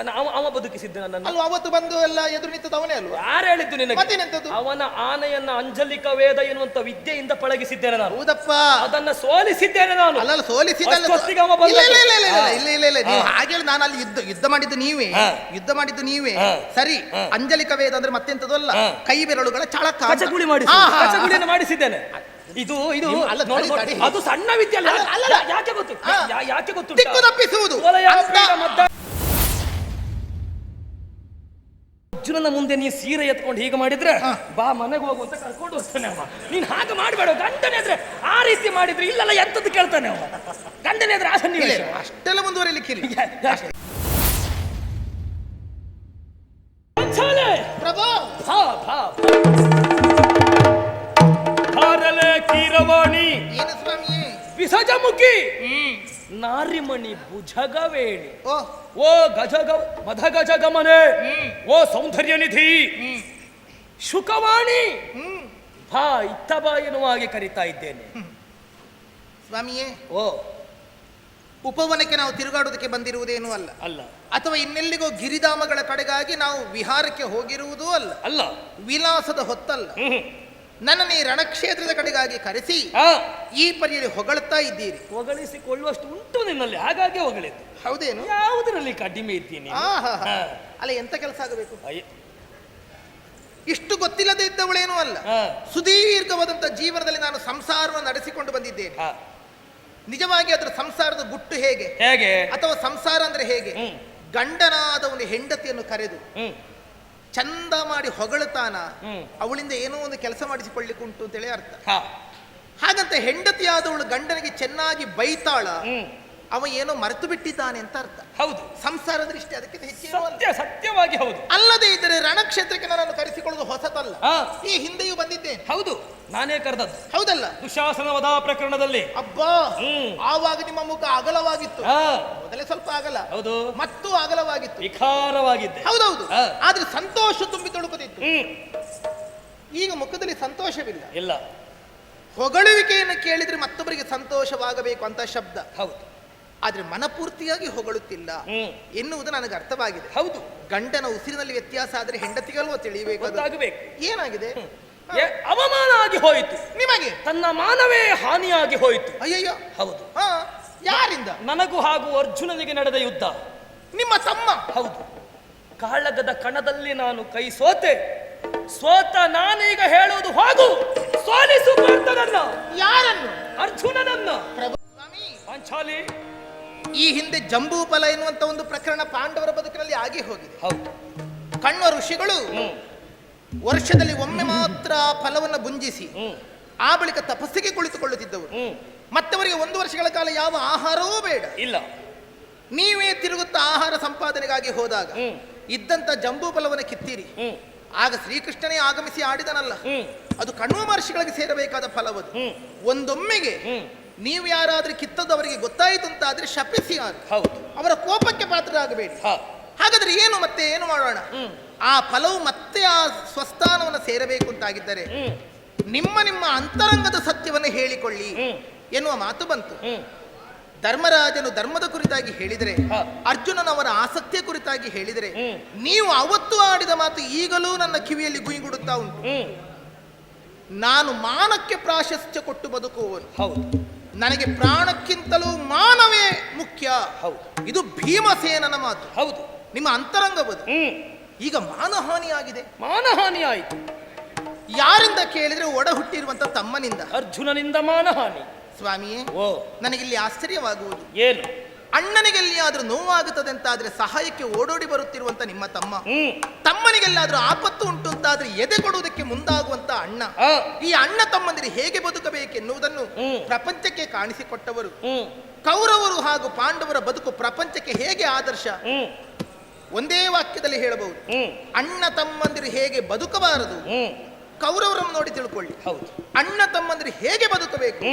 ನಾ- ಅವ ಅವ ಬದುಕಿಸಿದ್ದ ನನ್ನನ್ನು ಅಲ್ವಾ ಅವತ್ತು ಬಂದು ಎಲ್ಲ ಎದುರು ನಿಂತದ್ದು ಅವನೇ ಅಲ್ವಾ ಯಾರು ಹೇಳಿದ್ದು ನಿನಗೆ ಮತ್ತೇನೆಂತದ್ದು? ಅವನ ಆನೆಯನ್ನ ಅಂಜಲಿಕ ವೇದ ಎನ್ನುವಂತ ವಿದ್ಯೆಯಿಂದ ಪಳಗಿಸಿದ್ದೇನೆ ನಾನು ಹೌದಪ್ಪ ಅದನ್ನ ಸೋಲಿಸಿದ್ದೇನೆ ನಾನು ಅಲ್ಲಲ್ಲ ಅಷ್ಟೊತ್ತಿಗೆ ಅವ ಬಂದ. ಇಲ್ಲ ಇಲ್ಲ ಇಲ್ಲ ಇಲ್ಲ ಇಲ್ಲ, ಇಲ್ಲ ನೀವು ಹಾಗೆ ಹೇಳಿ ನಾನು ಅಲ್ಲಿ ಯುದ್ಧ ಯುದ್ಧ ಮಾಡಿದ್ದು ನೀವೇ ಹಾ. ಯುದ್ಧ ಮಾಡಿದ್ದು ನೀವೇ ಹಾ. ಸರಿ ಅಂಜಲಿಕ ವೇದ ಅಂದ್ರೆ ಮತ್ತೆಂತದ್ದು ಅಲ್ಲ ಹಾ. ಕೈ ಬೆರಳುಗಳ ಚಳಕ ಅಂತ. ಕಚಗುಳಿ ಮಾಡಿ ಹಾ, ಹಾ, ಹಾ. ಕಚಗುಳಿಯನ್ನು ಮಾಡಿಸಿದ್ದೇನೆ ಇದು ಇದು ಅಲ್ಲ, ನೋಡು, ತಡಿ, ತಡಿ. ಅದು ಸಣ್ಣ ವಿದ್ಯೆ ಅಲ್ಲ ಅಲ್ಲ, ಅಲ್ಲ, ಯಾ- ಯಾಕೆ ಗೊತ್ತು. ಯಾ- ಯಾಕೆ ಗೊತ್ತು ದಿಕ್ಕು ತಪ್ಪಿಸುವುದು ಅಂತ ಅರ್ಜುನನ ಮುಂದೆ ನೀ ಸೀರೆ ಎತ್ಕೊಂಡು ಹೀಗೆ ಮಾಡಿದ್ರೆ ಬಾ ಮನೆಗೆ ಹೋಗು ಅಂತ ಕರ್ಕೊಂಡು ಹೋಗ್ತಾನೆ ಅವ ನೀನ್ ಹಾಗೆ ಮಾಡಬೇಡ ಗಂಡನೇ ಇದ್ರೆ ಆ ರೀತಿ ಮಾಡಿದ್ರೆ ಇಲ್ಲಲ್ಲ ಎಂತದ್ದು ಕೇಳ್ತಾನೆ ಅವ ಗಂಡನೇ ಇದ್ರೆ ಆ ಇಲ್ಲ, ಸನ್ನಿವೇಶ ಅಷ್ಟೆಲ್ಲ ಭಾ. ಕೀರವಾಣಿ. ವಿಸಜಮುಖಿ ನಾರಿಮಣಿ ಭುಜಗವೇಣಿ. ಓ. ಓ ಗಜಗ ಮಧ ಗಜಗಮನೆ ಓ ಸೌಂದರ್ಯ ನಿಧಿ ಶುಕವಾಣಿ. ಹಾ ಭಾ ಇತ್ತ ಬಾ ಎನ್ನುವ ಹಾಗೆ ಕರಿತಾ ಇದ್ದೇನೆ. ಸ್ವಾಮಿಯೇ ಓ. ಉಪವನಕ್ಕೆ ನಾವು ತಿರುಗಾಡುವುದಕ್ಕೆ ಬಂದಿರುವುದೇನೂ ಅಲ್ಲ. ಅಲ್ಲ. ಅಥವಾ ಇನ್ನೆಲ್ಲಿಗೋ ಗಿರಿಧಾಮಗಳ ಕಡೆಗಾಗಿ ನಾವು ವಿಹಾರಕ್ಕೆ ಹೋಗಿರುವುದೂ ಅಲ್ಲ. ಅಲ್ಲ. ವಿಲಾಸದ ಹೊತ್ತಲ್ಲ. ನನ್ನನ್ನು ಈ ರಣಕ್ಷೇತ್ರದ ಕಡೆಗಾಗಿ ಕರೆಸಿ ಈ ಪರಿಯಲ್ಲಿ ಹೊಗಳ್ತಾ ಇದ್ದೀರಿ. ಹೊಗಳಿಸಿಕೊಳ್ಳುವಷ್ಟು ಉಂಟು ನಿನ್ನಲ್ಲಿ ಹಾಗಾಗಿ ಹೊಗಳಿದ್ದು. ಹೌದೇನು? ಯಾವುದರಲ್ಲಿ ಕಡಿಮೆ ಇದ್ದೀನಿ. ಅಲ್ಲ ಎಂತ ಕೆಲಸ ಆಗಬೇಕು. ಇಷ್ಟು ಗೊತ್ತಿಲ್ಲದೆ ಇದ್ದವಳೇನೂ ಅಲ್ಲ. ಸುದೀರ್ಘವಾದಂತ ಜೀವನದಲ್ಲಿ ನಾನು ಸಂಸಾರವನ್ನು ನಡೆಸಿಕೊಂಡು ಬಂದಿದ್ದೇನೆ. ನಿಜವಾಗಿ ಅದರ ಸಂಸಾರದ ಗುಟ್ಟು ಹೇಗೆ? ಹೇಗೆ? ಅಥವಾ ಸಂಸಾರ ಅಂದ್ರೆ ಹೇಗೆ. ಗಂಡನಾದ ಒಂದು ಹೆಂಡತಿಯನ್ನು ಕರೆದು ಚಂದ ಮಾಡಿ ಹೊಗಳುತ್ತಾನ ಅವಳಿಂದ ಏನೋ ಒಂದು ಕೆಲಸ ಮಾಡಿಸಿಕೊಳ್ಳಿಕ್ಕೆ ಉಂಟು ಅಂತೇಳಿ ಅರ್ಥ. ಹಾ. ಹಾಗಂತ ಹೆಂಡತಿಯಾದವಳು ಗಂಡನಿಗೆ ಚೆನ್ನಾಗಿ ಬೈತಾಳ ಅವ ಏನೋ ಮರೆತು ಬಿಟ್ಟಿದ್ದಾನೆ ಅಂತ ಅರ್ಥ. ಹೌದು. ಸಂಸಾರ ದೃಷ್ಟಿ ಅದಕ್ಕೆ ಹೆಚ್ಚೇನೂ ಅಲ್ಲ. ಸತ್ಯ ಸತ್ಯವಾಗಿ ಹೌದು. ಅಲ್ಲದೆ ಇದ್ರೆ ರಣಕ್ಷೇತ್ರಕ್ಕೆ ನನ್ನನ್ನು ಕರೆಸಿಕೊಳ್ಳುವುದು ಹೊಸತಲ್ಲ. ಆ, ಈ ಹಿಂದೆಯೂ ಬಂದಿದ್ದೆ ಹೌದು. ನಾನೇ ಕರೆದದ್ದು. ಹೌದಲ್ಲ? ದುಶಾಸನ ವಧಾ ಪ್ರಕರಣದಲ್ಲಿ. ಅಬ್ಬಾ! ಹ್ಮ್. ಆವಾಗ ನಿಮ್ಮ ಮುಖ ಅಗಲವಾಗಿತ್ತು. ಹಾ. ಮೊದಲೇ ಸ್ವಲ್ಪ ಅಗಲ. ಹೌದು. ಮತ್ತು ಅಗಲವಾಗಿತ್ತು. ವಿಕಾರವಾಗಿದ್ದೆ. ಹೌದೌದು. ಹೌದು ಆದ್ರೆ ಸಂತೋಷ ತುಂಬಿ ತುಳುಕುತ್ತಿತ್ತು ಹ್ಮ್. ಈಗ ಮುಖದಲ್ಲಿ ಸಂತೋಷವಿಲ್ಲ. ಇಲ್ಲ. ಹೊಗಳುವಿಕೆಯನ್ನು ಕೇಳಿದ್ರೆ ಮತ್ತೊಬ್ಬರಿಗೆ ಸಂತೋಷವಾಗಬೇಕು ಅಂತ ಶಬ್ದ. ಹೌದು. ಆದ್ರೆ ಮನಪೂರ್ತಿಯಾಗಿ ಹೊಗಳುತ್ತಿಲ್ಲ. ಎನ್ನುವುದು ನನಗೆ ಅರ್ಥವಾಗಿದೆ. ಹೌದು. ಗಂಡನ ಉಸಿರಿನಲ್ಲಿ ವ್ಯತ್ಯಾಸ ಆದರೆ ಹೆಂಡತಿಗಲ್ವ ತಿಳಿಯಬೇಕು ಏನಾಗಿದೆ? ಅವಮಾನ ಆಗಿ ಹೋಯಿತು. ನಿಮಗೆ? ತನ್ನ ಮಾನವೇ ಹಾನಿಯಾಗಿ ಹೋಯಿತು. ಅಯ್ಯಯ್ಯೋ. ಹೌದು. ಹಾ. ಯಾರಿಂದ? ನನಗೂ ಹಾಗೂ ಅರ್ಜುನನಿಗೆ ನಡೆದ ಯುದ್ಧ. ನಿಮ್ಮ ತಮ್ಮ. ಹೌದು. ಕಾಳಗದ ಕಣದಲ್ಲಿ ನಾನು ಕೈ ಸೋತೆ. ಸೋತ ನಾನೀಗ ಹೇಳುವುದು ಹಾಗೂ. ಸೋಲಿಸು ಯಾರನ್ನು? ಅರ್ಜುನನನ್ನ. ಪ್ರಭು ಸ್ವಾಮಿ ಪಾಂಚಾಲಿ. ಈ ಹಿಂದೆ ಜಂಬೂಫಲ ಎನ್ನುವಂತ ಒಂದು ಪ್ರಕರಣ ಪಾಂಡವರ ಬದುಕಿನಲ್ಲಿ ಆಗಿ ಹೋಗಿದೆ. ಹೌದು. ಕಣ್ವ ಋಷಿಗಳು ವರ್ಷದಲ್ಲಿ ಒಮ್ಮೆ ಮಾತ್ರ ಫಲವನ್ನು ಗುಂಜಿಸಿ ಆ ಬಳಿಕ ತಪಸ್ಸಿಗೆ ಕುಳಿತುಕೊಳ್ಳುತ್ತಿದ್ದವರು. ಮತ್ತವರಿಗೆ ಒಂದು ವರ್ಷಗಳ ಕಾಲ ಯಾವ ಆಹಾರವೂ ಬೇಡ. ಇಲ್ಲ. ನೀವೇ ತಿರುಗುತ್ತಾ ಆಹಾರ ಸಂಪಾದನೆಗಾಗಿ ಹೋದಾಗ ಇದ್ದಂತ ಜಂಬೂ ಫಲವನ್ನು ಕಿತ್ತೀರಿ ಆಗ ಶ್ರೀಕೃಷ್ಣನೇ ಆಗಮಿಸಿ ಆಡಿದನಲ್ಲ. ಅದು ಕಣ್ವ ಮಹರ್ಷಿಗಳಿಗೆ ಸೇರಬೇಕಾದ ಫಲವದು. ಒಂದೊಮ್ಮೆಗೆ ನೀವು ಯಾರಾದ್ರೂ ಕಿತ್ತದ್ದು ಅವರಿಗೆ ಗೊತ್ತಾಯಿತು ಅಂತ ಆದ್ರೆ ಶಪಿಸಿ ಹೌದು. ಅವರ ಕೋಪಕ್ಕೆ ಪಾತ್ರರಾಗಬೇಡಿ. ಹಾಗಾದ್ರೆ ಏನು ಮತ್ತೆ ಏನು ಮಾಡೋಣ? ಆ ಫಲವು ಮತ್ತೆ ಆ ಸ್ವಸ್ಥಾನವನ್ನು ಸೇರಬೇಕು ಅಂತಾಗಿದ್ದರೆ ನಿಮ್ಮ ನಿಮ್ಮ ಅಂತರಂಗದ ಸತ್ಯವನ್ನು ಹೇಳಿಕೊಳ್ಳಿ ಎನ್ನುವ ಮಾತು ಬಂತು. ಧರ್ಮರಾಜನು ಧರ್ಮದ ಕುರಿತಾಗಿ ಹೇಳಿದರೆ. ಅರ್ಜುನನವರ ಆಸಕ್ತಿಯ ಕುರಿತಾಗಿ ಹೇಳಿದರೆ ನೀವು ಅವತ್ತು ಆಡಿದ ಮಾತು ಈಗಲೂ ನನ್ನ ಕಿವಿಯಲ್ಲಿ ಗುಯಿಗುಡುತ್ತಾ ಉಂಟು. ನಾನು ಮಾನಕ್ಕೆ ಪ್ರಾಶಸ್ತ್ಯ ಕೊಟ್ಟು ಬದುಕುವನು ಹೌದು. ನನಗೆ ಪ್ರಾಣಕ್ಕಿಂತಲೂ ಮಾನವೇ ಮುಖ್ಯ. ಹೌದು. ಇದು ಭೀಮಸೇನನ ಮಾತು. ಹೌದು. ನಿಮ್ಮ ಅಂತರಂಗವದು. ಹ್ಮ್. ಈಗ ಮಾನಹಾನಿಯಾಗಿದೆ. ಮಾನಹಾನಿ ಆಯಿತು ಯಾರಿಂದ ಕೇಳಿದ್ರೆ ಒಡ ಹುಟ್ಟಿರುವಂತ ತಮ್ಮನಿಂದ. ಅರ್ಜುನನಿಂದ ಮಾನಹಾನಿ. ಸ್ವಾಮಿಯೇ ಓ. ನನಗಿಲ್ಲಿ ಆಶ್ಚರ್ಯವಾಗುವುದು. ಏನು? ಅಣ್ಣನಿಗೆಲ್ಲಿಯಾದ್ರೂ ನೋವಾಗುತ್ತದೆ ಅಂತಾದ್ರೆ ಸಹಾಯಕ್ಕೆ ಓಡೋಡಿ ಬರುತ್ತಿರುವಂತ ನಿಮ್ಮ ತಮ್ಮ. ತಮ್ಮನಿಗೆಲ್ಲಾದರೂ ಆಪತ್ತು ಉಂಟು ಅಂತಾದ್ರೆ ಎದೆ ಕೊಡುವುದಕ್ಕೆ ಮುಂದಾಗುವಂತ ಅಣ್ಣ. ಈ ಅಣ್ಣ ತಮ್ಮಂದಿರು ಹೇಗೆ ಬದುಕಬೇಕೆನ್ನುವುದನ್ನು ಎನ್ನುವುದನ್ನು ಪ್ರಪಂಚಕ್ಕೆ ಕಾಣಿಸಿಕೊಟ್ಟವರು. ಕೌರವರು ಹಾಗೂ ಪಾಂಡವರ ಬದುಕು ಪ್ರಪಂಚಕ್ಕೆ ಹೇಗೆ ಆದರ್ಶ? ಒಂದೇ ವಾಕ್ಯದಲ್ಲಿ ಹೇಳಬಹುದು. ಅಣ್ಣ ತಮ್ಮಂದಿರು ಹೇಗೆ ಬದುಕಬಾರದು? ಕೌರವರನ್ನು ನೋಡಿ ತಿಳ್ಕೊಳ್ಳಿ. ಹೌದು. ಅಣ್ಣ ತಮ್ಮಂದಿರು ಹೇಗೆ ಬದುಕಬೇಕು?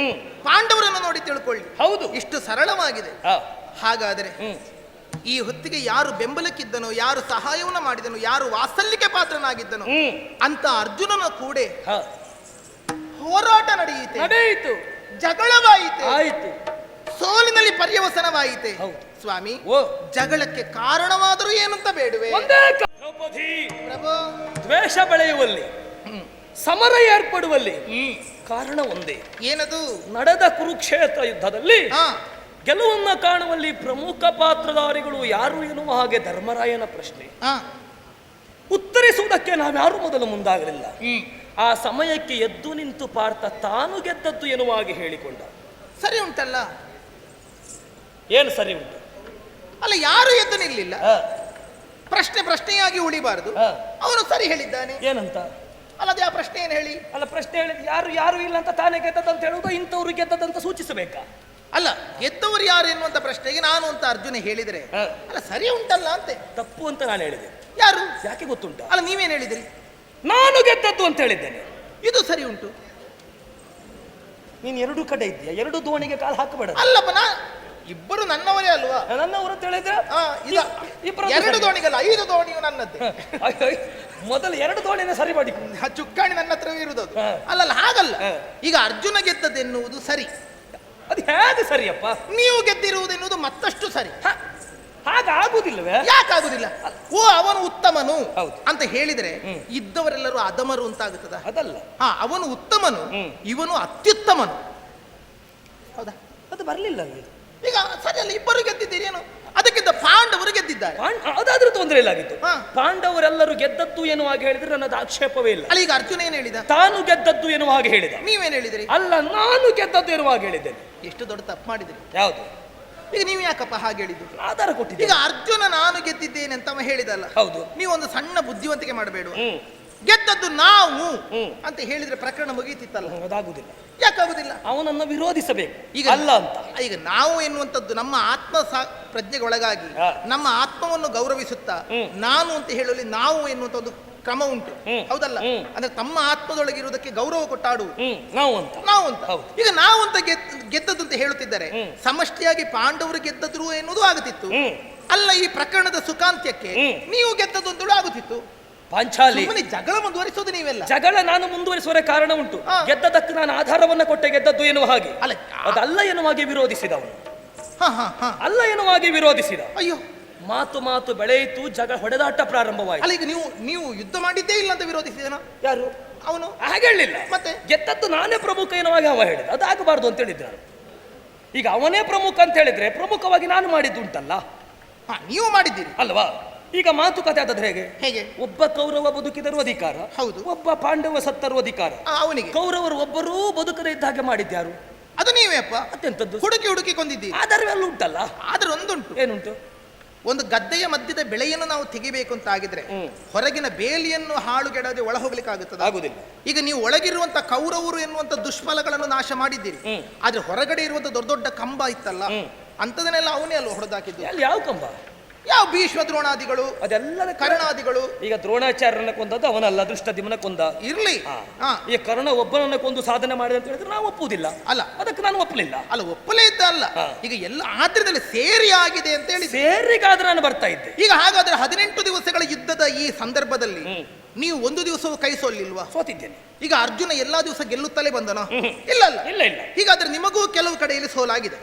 ಪಾಂಡವರನ್ನು ನೋಡಿ ತಿಳ್ಕೊಳ್ಳಿ. ಹೌದು. ಇಷ್ಟು ಸರಳವಾಗಿದೆ. ಹಾಗಾದರೆ ಈ ಹೊತ್ತಿಗೆ ಯಾರು ಬೆಂಬಲಕ್ಕಿದ್ದನೋ ಯಾರು ಸಹಾಯವನ್ನು ಮಾಡಿದನೋ ಯಾರು ವಾತ್ಸಲ್ಯಕ್ಕೆ ಪಾತ್ರನಾಗಿದ್ದನೋ ಅಂತ ಅರ್ಜುನನ ಕೂಡೆ ಹೋರಾಟ ನಡೆಯಿತೆ. ನಡೆಯಿತು. ಜಗಳವಾಯಿತು. ಆಯಿತು. ಸೋಲಿನಲ್ಲಿ ಪರ್ಯವಸನವಾಯಿತೆ. ಸ್ವಾಮಿ ಓ. ಜಗಳಕ್ಕೆ ಕಾರಣವಾದರೂ ಏನಂತ ಬೇಡುವೆ. ಪ್ರಭು. ದ್ವೇಷ ಬೆಳೆಯುವಲ್ಲಿ ಸಮರ ಏರ್ಪಡುವಲ್ಲಿ ಕಾರಣ ಒಂದೇ. ಏನದು? ನಡೆದ ಕುರುಕ್ಷೇತ್ರ ಯುದ್ಧದಲ್ಲಿ ಹಾ. ಗೆಲುವನ್ನ ಕಾಣುವಲ್ಲಿ ಪ್ರಮುಖ ಪಾತ್ರಧಾರಿಗಳು ಯಾರು ಎನ್ನುವ ಹಾಗೆ ಧರ್ಮರಾಯನ ಪ್ರಶ್ನೆ. ಹಾ. ಉತ್ತರಿಸುವುದಕ್ಕೆ ನಾವ್ಯಾರು ಮೊದಲು ಮುಂದಾಗಲಿಲ್ಲ. ಆ ಸಮಯಕ್ಕೆ ಎದ್ದು ನಿಂತು ಪಾರ್ಥ ತಾನು ಗೆದ್ದದ್ದು ಎನ್ನುವ ಹಾಗೆ ಹೇಳಿಕೊಂಡ. ಸರಿ ಉಂಟಲ್ಲ? ಏನು ಸರಿ ಉಂಟು? ಅಲ್ಲ ಯಾರು ಎದ್ದು ನಿಲ್ಲಿಲ್ಲ? ಪ್ರಶ್ನೆ ಪ್ರಶ್ನೆಯಾಗಿ ಉಳಿಬಾರದು. ಅವನು ಸರಿ ಹೇಳಿದ್ದಾನೆ. ಏನಂತ? ಅಲ್ಲ ಅದೇ ಆ ಪ್ರಶ್ನೆ ಏನು ಹೇಳಿ? ಅಲ್ಲ ಪ್ರಶ್ನೆ ಹೇಳಿದ್ ಯಾರು ಯಾರು ಇಲ್ಲ ಅಂತ ತಾನೇ ಗೆದ್ದದಂತ ಹೇಳುವುದು ಇಂಥವ್ರು ಗೆದ್ದದಂತ ಸೂಚಿಸಬೇಕಾ? ಅಲ್ಲ ಗೆದ್ದವರು ಯಾರು ಎನ್ನುವಂತ ಪ್ರಶ್ನೆಗೆ ನಾನು ಅಂತ ಅರ್ಜುನ ಹೇಳಿದರೆ ಅಲ್ಲ ಸರಿ ಉಂಟಲ್ಲ ಅಂತೆ. ತಪ್ಪು ಅಂತ ನಾನು ಹೇಳಿದೆ. ಯಾರು? ಯಾಕೆ ಗೊತ್ತುಂಟು? ಅಲ್ಲ ನೀವೇನು ಹೇಳಿದಿರಿ? ನಾನು ಗೆದ್ದದ್ದು ಅಂತ ಹೇಳಿದ್ದೇನೆ. ಇದು ಸರಿ ಉಂಟು. ನೀನು ಎರಡು ಕಡೆ ಇದೆಯಾ ಎರಡು ದೋಣಿಗೆ ಕಾಲು ಹಾಕಬೇಡ. ಅಲ್ಲಪ್ಪ ನಾ ಇಬ್ಬರು ನನ್ನವರೇ ಅಲ್ವಾ? ನನ್ನ ಊರು ಅಂತ ಆ, ಇದ ಇಬ್ಬರದ್ದು ಎರಡು. ದೋಣಿಗಲ್ಲ ಐದು ದೋಣಿಯು ನನ್ನದ್ದು. ಮೊದಲು ಎರಡು ದೋಣಿನ ಸರಿ ಮಾಡಿ. ಆ ಚುಕ್ಕಾಣಿ ನನ್ನ ಹತ್ರವೇ ಇರುವುದು ಹಾ. ಅಲ್ಲಲ್ಲ ಹಾಗಲ್ಲ. ಹಾ. ಈಗ ಅರ್ಜುನ ಗೆದ್ದದ್ದೆನ್ನುವುದು ಸರಿ. ಅದು ಹೇಗೆ ಸರಿಯಪ್ಪ? ನೀವು ಗೆದ್ದಿರುವುದೆನ್ನುವುದು ಮತ್ತಷ್ಟು ಸರಿ. ಹ, ಹಾಗಾಗುದಿಲ್ಲವೇ? ಯಾಕಾಗುದಿಲ್ಲ? ಓ ಅವನು ಉತ್ತಮನು. ಹೌದು. ಅಂತ ಹೇಳಿದ್ರೆ ಹ್ಮ್. ಇದ್ದವರೆಲ್ಲರೂ ಅಧಮರು ಅಂತಾಗುತ್ತದ? ಅದಲ್ಲ. ಹಾ ಅವನು ಉತ್ತಮನು. ಹ್ಮ್. ಇವನು ಅತ್ಯುತ್ತಮನು. ಹೌದಾ? ಅದು ಬರಲಿಲ್ಲ ಅಲ್ಲಿ. ಈಗ ಸರಿಯಲ್ಲ ಇಬ್ಬರು ಗೆದ್ದಿದ್ದೀರಿ ಏನು? ಅದಕ್ಕಿಂತ ಪಾಂಡವರು ಗೆದ್ದಿದ್ದಾರೆ. ಅದಾದ್ರೂ ತೊಂದರೆ ಇಲ್ಲ ಆಗಿತ್ತು. ಹಾ. ಪಾಂಡವರೆಲ್ಲರೂ ಗೆದ್ದದ್ದು ಎನ್ನುವ ಹಾಗೆ ಹೇಳಿದ್ರೆ ನನ್ನದು ಆಕ್ಷೇಪವೇ ಇಲ್ಲ. ಅಲ್ಲಿ ಈಗ ಅರ್ಜುನ ಏನು ಹೇಳಿದ? ತಾನು ಗೆದ್ದದ್ದು ಎನ್ನುವ ಹಾಗೆ ಹೇಳಿದ. ನೀವೇನು ಹೇಳಿದಿರಿ? ಅಲ್ಲ ನಾನು ಗೆದ್ದದ್ದು ಎನ್ನುವ ಹಾಗೆ ಹೇಳಿದ್ದೇನೆ ಎಷ್ಟು ದೊಡ್ಡ ತಪ್ಪು ಮಾಡಿದಿರಿ. ಯಾವುದು? ಈಗ ನೀವು ಯಾಕಪ್ಪ ಹಾಗೆ ಹೇಳಿದ್ದು? ಆಧಾರ ಈಗ ಅರ್ಜುನ ನಾನು ಗೆದ್ದಿದ್ದೇನೆ ಅಂತ ಹೇಳಿದಲ್ಲ. ಹೌದು. ನೀವು ಒಂದು ಸಣ್ಣ ಬುದ್ಧಿವಂತಿಕೆ ಮಾಡಬೇಡ ಗೆದ್ದದ್ದು ನಾವು. ಅಂತ ಹೇಳಿದ್ರೆ ಪ್ರಕರಣ ಮುಗೀತಿತ್ತಲ್ಲ ಅದಾಗುದಿಲ್ಲ ಯಾಕಾಗುದಿಲ್ಲ? ಅವನನ್ನು ವಿರೋಧಿಸಬೇಕು. ಈಗ ಅಲ್ಲ ಅಂತ. ಈಗ ನಾವು ಎನ್ನುವಂಥದ್ದು ನಮ್ಮ ಆತ್ಮ ಪ್ರಜ್ಞೆಗೆ ಒಳಗಾಗಿ ನಮ್ಮ ಆತ್ಮವನ್ನು ಗೌರವಿಸುತ್ತಾ ನಾನು ಅಂತ ಹೇಳಲಿ ನಾವು ಎನ್ನುವಂಥ ಒಂದು ಕ್ರಮ ಉಂಟು. ಹೌದಲ್ಲ? ಅಂದ್ರೆ ತಮ್ಮ ಆತ್ಮದೊಳಗಿರುವುದಕ್ಕೆ ಗೌರವ ಕೊಟ್ಟಾಡು ನಾವು ಅಂತ. ನಾವು ಅಂತ. ಹೌದು. ಈಗ ನಾವು ಅಂತ ಗೆದ್- ಗೆದ್ದದ್ದು ಅಂತ ಹೇಳುತ್ತಿದ್ದಾರೆ ಸಮಷ್ಟಿಯಾಗಿ ಪಾಂಡವರು ಗೆದ್ದದ್ರು ಎನ್ನುವುದು ಆಗುತ್ತಿತ್ತು. ಅಲ್ಲ ಈ ಪ್ರಕರಣದ ಸುಖಾಂತ್ಯಕ್ಕೆ ನೀವು ಗೆದ್ದದ್ದು ಅಂತೇಳಿ ಆಗುತ್ತಿತ್ತು. ಪಾಂಚಾಲಿ. ಜಗಳ ಮುಂದುವರಿಸೋದು ನೀವೆಲ್ಲ. ಜಗಳ ನಾನು ಮುಂದುವರಿಸುವ ಕಾರಣ ಉಂಟು. ಗೆದ್ದ ಗೆದ್ದದಕ್ಕೆ ನಾನು ಆಧಾರವನ್ನ ಕೊಟ್ಟೆ ಗೆದ್ದದ್ದು ಎನ್ನುವ ಹಾಗೆ. ಅಲ್ಲ ಅದಲ್ಲ ಎನ್ನುವ ಹಾಗೆ ವಿರೋಧಿಸಿದವನು. ಅಲ್ಲ ಎನ್ನುವಾಗಿ ವಿರೋಧಿಸಿದ. ಅಯ್ಯೋ. ಮಾತು ಮಾತು ಬೆಳೆಯಿತು ಜಗಳ ಹೊಡೆದಾಟ ಪ್ರಾರಂಭವಾಯಿತು. ಅಲ್ಲಿಗೆ ಈಗ ನೀವು ನೀವು ಯುದ್ಧ ಮಾಡಿದ್ದೇ ಇಲ್ಲ ಅಂತ ವಿರೋಧಿಸಿದನ? ಯಾರು? ಅವನು? ಹಾಗೆ ಹೇಳಿಲ್ಲ. ಮತ್ತೆ? ಗೆದ್ದದ್ದು ನಾನೇ ಪ್ರಮುಖ ಹಾಗೆ ಅವ ಹೇಳಿದ. ಅದಾಗಬಾರ್ದು ಅಂತ ಹೇಳಿದ್ರು ಈಗ ಅವನೇ ಪ್ರಮುಖ ಅಂತ ಹೇಳಿದ್ರೆ ಪ್ರಮುಖವಾಗಿ ನಾನು ಮಾಡಿದ್ದು ಉಂಟಲ್ಲ? ನೀವು ಮಾಡಿದ್ದೀರಿ. ಅಲ್ವಾ? ಈಗ ಮಾತುಕತೆ ಆದದ್ದು ಹೇಗೆ? ಹೇಗೆ? ಒಬ್ಬ ಕೌರವ ಬದುಕಿದರೂ ಅಧಿಕಾರ ಹೌದು. ಒಬ್ಬ ಪಾಂಡವ ಸತ್ತರೂ ಅಧಿಕಾರ. ಅವನಿಗೆ. ಕೌರವರು ಒಬ್ಬರೂ ಬದುಕದೇ ಇದ್ದ ಹಾಗೆ ಮಾಡಿದ್ಯಾರು ಅದು ನೀವೇ ಅಪ್ಪ. ಅತ್ಯಂತದ್ದು ಹುಡುಕಿ ಹುಡುಕಿ ಕೊಂದಿದ್ದೀರಿ. ಆಧಾರವೆಲ್ಲ ಉಂಟಲ್ಲ? ಆದ್ರೆ ಒಂದುಂಟು ಏನುಂಟು? ಒಂದು ಗದ್ದೆಯ ಮಧ್ಯದ ಬೆಳೆಯನ್ನು ನಾವು ತೆಗಿಬೇಕು ಅಂತ ಆಗಿದ್ರೆ ಹೊರಗಿನ ಬೇಲಿಯನ್ನು ಹಾಳುಗೆಡದೆ ಒಳ ಹೋಗ್ಲಿಕ್ಕೆ ಆಗುತ್ತದೆ? ಆಗುದಿಲ್ಲ. ಈಗ ನೀವು ಒಳಗಿರುವಂತ ಕೌರವರು ಎನ್ನುವಂತ ದುಷ್ಫಲಗಳನ್ನು ನಾಶ ಮಾಡಿದ್ದೀರಿ. ಆದ್ರೆ ಹೊರಗಡೆ ಇರುವಂತ ದೊಡ್ಡ ದೊಡ್ಡ ಕಂಬ ಇತ್ತಲ್ಲ. ಅಂತದನ್ನೆಲ್ಲ ಅವನೇ ಅಲ್ಲ ಹೊಡೆದಾಕಿದ್ದು. ಅಲ್ಲಿ ಯಾವ ಕಂಬ? ಯಾವ ಭೀಷ್ಮ ದ್ರೋಣಾದಿಗಳು? ಅದೆಲ್ಲ ಕರ್ಣಾದಿಗಳು? ಈಗ ದ್ರೋಣಾಚಾರ್ಯನ ಕೊಂದದ್ದು ಅವನಲ್ಲ ದೃಷ್ಟದಿಮನ ಕೊಂದ. ಇರ್ಲಿ. ಈ ಕರ್ಣ ಒಬ್ಬನನ್ನ ಕೊಂದು ಸಾಧನೆ ಮಾಡಿದ ಅಂತ ಹೇಳಿದ್ರೆ ನಾವು ಒಪ್ಪುವುದಿಲ್ಲ. ಅಲ್ಲ. ಅದಕ್ಕೆ ನಾನು ಒಪ್ಪಲಿಲ್ಲ. ಅಲ್ಲ ಒಪ್ಪಲೇ ಇದ್ದ ಅಲ್ಲ. ಈಗ ಎಲ್ಲ ಆದ್ರದಲ್ಲಿ ಸೇರಿ ಆಗಿದೆ ಅಂತ ಹೇಳಿ ಸೇರಿಗಾದ್ರೆ ನಾನು ಬರ್ತಾ ಇದ್ದೆ. ಈಗ ಹಾಗಾದ್ರೆ ಹದಿನೆಂಟು ದಿವಸಗಳ ಯುದ್ಧದ ಈ ಸಂದರ್ಭದಲ್ಲಿ. ನೀವು ಒಂದು ದಿವಸವೂ ಕೈ ಸೋಲಿಲ್ವಾ? ಸೋತಿದ್ದೇನೆ. ಈಗ ಅರ್ಜುನ ಎಲ್ಲಾ ದಿವಸ ಗೆಲ್ಲುತ್ತಲೇ ಬಂದನ. ಇಲ್ಲ ಅಲ್ಲ ಇಲ್ಲ ಇಲ್ಲ. ಹೀಗಾದ್ರೆ ನಿಮಗೂ ಕೆಲವು ಕಡೆಯಲ್ಲಿ ಸೋಲಾಗಿದೆ.